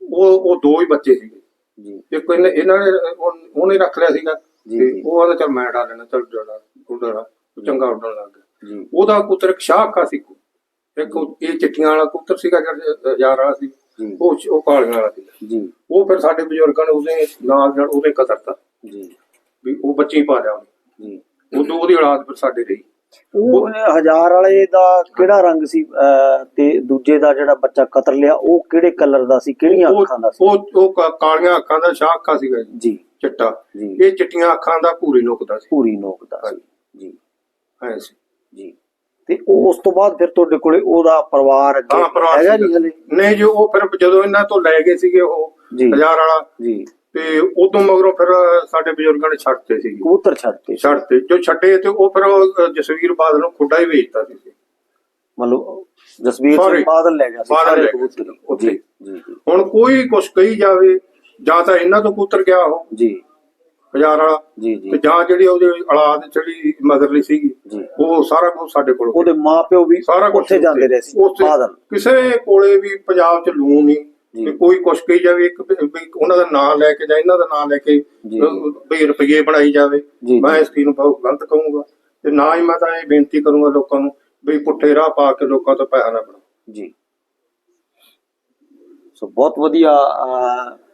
[SPEAKER 3] ਉਹ ਉਹ ਦੋ ਹੀ ਬੱਚੇ ਸੀਗੇ।
[SPEAKER 1] ਜੀ।
[SPEAKER 3] ਇੱਕ ਇਹਨੇ ਇਹਨਾਂ ਨੇ ਉਹ- ਉਹਨੇ ਰੱਖ ਲਿਆ ਸੀਗਾ। ਤੇ
[SPEAKER 1] ਜੀ।
[SPEAKER 3] ਉਹ ਆਂਦਾ ਚਲ ਮੈਂ ਡਾਲ ਲੈਣਾ ਚਲ ਉੱਡਣਾ ਉਹ ਚੰਗਾ ਉੱਡਣ ਲੱਗ ਗਿਆ। ਉਹਦਾ ਕੂਤਰ ਇੱਕ ਸ਼ਾਹ ਅੱਖਾਂ ਸੀ ਇੱਕ ਇਹ ਚਿੱਟੀਆਂ ਵਾਲਾ ਕੂਤਰ ਸੀਗਾ ਜਿਹੜਾ ਹਜ਼ਾਰ ਵਾਲਾ ਸੀ। ਉਹ ਉਹ ਕਾਲੀਆਂ ਵਾਲਾ ਸੀ
[SPEAKER 1] ਜੀ।
[SPEAKER 3] ਉਹ ਫਿਰ ਸਾਡੇ ਬਜ਼ੁਰਗਾਂ ਨੇ ਉਹਦੇ ਨਾਲ ਨਾਲ ਉਹਦੇ ਕਤਰਤਾ
[SPEAKER 1] ਜੀ।
[SPEAKER 3] ਵੀ ਉਹ ਬੱਚੀ ਪਾ ਲਿਆ
[SPEAKER 1] ਜੀ।
[SPEAKER 3] ਉਦੋਂ ਉਹਦੀ ਔਲਾਦ ਫਿਰ ਸਾਡੇ ਰਹੀ
[SPEAKER 1] ਉਹ ਹਜ਼ਾਰ ਵਾਲੇ ਦਾ ਕਿਹੜਾ ਰੰਗ ਸੀ ਤੇ ਦੂਜੇ ਦਾ ਜਿਹੜਾ ਬੱਚਾ ਕਤਰ ਲਿਆ ਉਹ ਕਿਹੜੇ ਕਲਰ ਦਾ ਸੀ ਕਿਹੜੀਆਂ ਅੱਖਾਂ ਦਾ ਸੀ?
[SPEAKER 3] ਉਹ ਉਹ ਕਾਲੀਆਂ ਅੱਖਾਂ ਦਾ ਸ਼ਾਹ ਅੱਖਾਂ ਸੀਗਾ ਜੀ। ਚਿੱਟਾ।
[SPEAKER 1] ਜੀ।
[SPEAKER 3] ਇਹ ਚਿੱਟੀਆਂ ਅੱਖਾਂ ਦਾ ਭੂਰੀ ਨੁਕਦਾ ਸੀ।
[SPEAKER 1] ਪੂਰੀ ਨੋਕ ਦਾ ਸੀ ਜੀ।
[SPEAKER 3] ਐ ਸੀ।
[SPEAKER 1] ਜੀ। ਤੇ ਉਹ ਉਸ ਤੋਂ ਬਾਅਦ ਫਿਰ ਤੁਹਾਡੇ ਕੋਲੇ ਉਹਦਾ ਪਰਿਵਾਰ ਅੱਗੇ
[SPEAKER 3] ਹਾਂ ਪਰਿਵਾਰ
[SPEAKER 1] ਹੈਗਾ। ਜੀ ਹਲੇ?
[SPEAKER 3] ਨਹੀਂ ਜੀ ਉਹ ਫਿਰ ਜਦੋਂ ਇਹਨਾਂ ਤੋਂ ਲੈ ਗਏ ਸੀਗੇ ਉਹ
[SPEAKER 1] ਜੀ।
[SPEAKER 3] ਹਜ਼ਾਰ ਵਾਲਾ
[SPEAKER 1] ਜੀ।
[SPEAKER 3] ਤੇ ਉਦੋਂ ਮਗਰੋਂ ਫਿਰ ਸਾਡੇ ਬਜ਼ੁਰਗਾਂ ਨੇ ਛੱਡਤੇ ਸੀ।
[SPEAKER 1] ਕਬੂਤਰ ਛੱਡਤੇ
[SPEAKER 3] ਛੱਡਤੇ। ਜੋ ਛੱਡੇ ਤੇ ਉਹ ਫਿਰ ਉਹ, ਜਸਵੀਰ ਬਾਦਲ ਨੂੰ ਖੁੱਡਾ ਹੀ ਵੇਚਤਾ ਸੀ।
[SPEAKER 1] ਮਤਲਬ ਜਸਵੀਰ
[SPEAKER 3] Sorry,
[SPEAKER 1] ਸਿੰਘ ਬਾਦਲ ਲੈ ਗਿਆ ਸੀ
[SPEAKER 3] ਬਾਦਲ
[SPEAKER 1] ਸਾਰੇ
[SPEAKER 3] ਗਿਆ
[SPEAKER 1] ਕਬੂਤਰ।
[SPEAKER 3] ਸੀ, ਉੱਥੇ।
[SPEAKER 1] ਜੀ ਜੀ ਜੀ,
[SPEAKER 3] ਹੁਣ ਕੋਈ ਕੁਛ ਕਹੀ ਜਾਵੇ ਜਾਂ ਤਾਂ ਇਹਨਾਂ ਤੋਂ ਪੁੱਤਰ ਗਿਆ ਉਹ
[SPEAKER 1] ਜੀ।
[SPEAKER 3] ਹਜ਼ਾਰ ਵਾਲਾ।
[SPEAKER 1] ਜੀ
[SPEAKER 3] ਤੇ
[SPEAKER 1] ਜੀ
[SPEAKER 3] ਜਾਂ ਜਿਹੜੀ ਉਹਦੀ ਔਲਾਦ ਜਿਹੜੀ ਮਗਰਲੀ ਸੀਗੀ
[SPEAKER 1] ਜੀ।
[SPEAKER 3] ਉਹ ਸਾਰਾ ਕੁਝ ਸਾਡੇ ਕੋਲ
[SPEAKER 1] ਉਹਦੇ ਮਾਪਿਓ ਵੀ
[SPEAKER 3] ਸਾਰਾ ਕੁਝ
[SPEAKER 1] ਉੱਥੇ ਜਾਂਦੇ ਰਹੇ ਸੀ ਬਾਦਲ।
[SPEAKER 3] ਕਿਸੇ ਕੋਲੇ ਵੀ ਪੰਜਾਬ 'ਚ ਲੂਣ ਨਹੀਂ
[SPEAKER 1] ਜੀ।
[SPEAKER 3] ਤੇ ਕੋਈ ਕੁਛ ਕਹੀ ਜਾਵੇ ਇੱਕ ਵੀ ਵੀ ਉਹਨਾਂ ਦਾ ਨਾਮ ਲੈ ਕੇ ਜਾਂ ਇਹਨਾਂ ਦਾ ਨਾਮ ਲੈ ਕੇ
[SPEAKER 1] ਜੀ।
[SPEAKER 3] ਅਹ, ਵੀ ਰੁਪਏ ਬਣਾਈ ਜਾਵੇ।
[SPEAKER 1] ਜੀ।
[SPEAKER 3] ਮੈਂ ਇਸ ਚੀਜ਼ ਨੂੰ ਬਹੁਤ ਗਲਤ ਕਹੂੰਗਾ। ਤੇ ਨਾ ਹੀ ਮੈਂ ਤਾਂ ਇਹ ਬੇਨਤੀ ਕਰੂੰਗਾ ਲੋਕਾਂ ਨੂੰ ਵੀ ਪੁੱਠੇ ਰਾਹ ਪਾ ਕੇ ਲੋਕਾਂ ਤੋਂ ਪੈਸਾ ਨਾ ਬਣਾਓ।
[SPEAKER 1] ਜੀ। ਸੋ ਬਹੁਤ ਵਧੀਆ ਅਹ,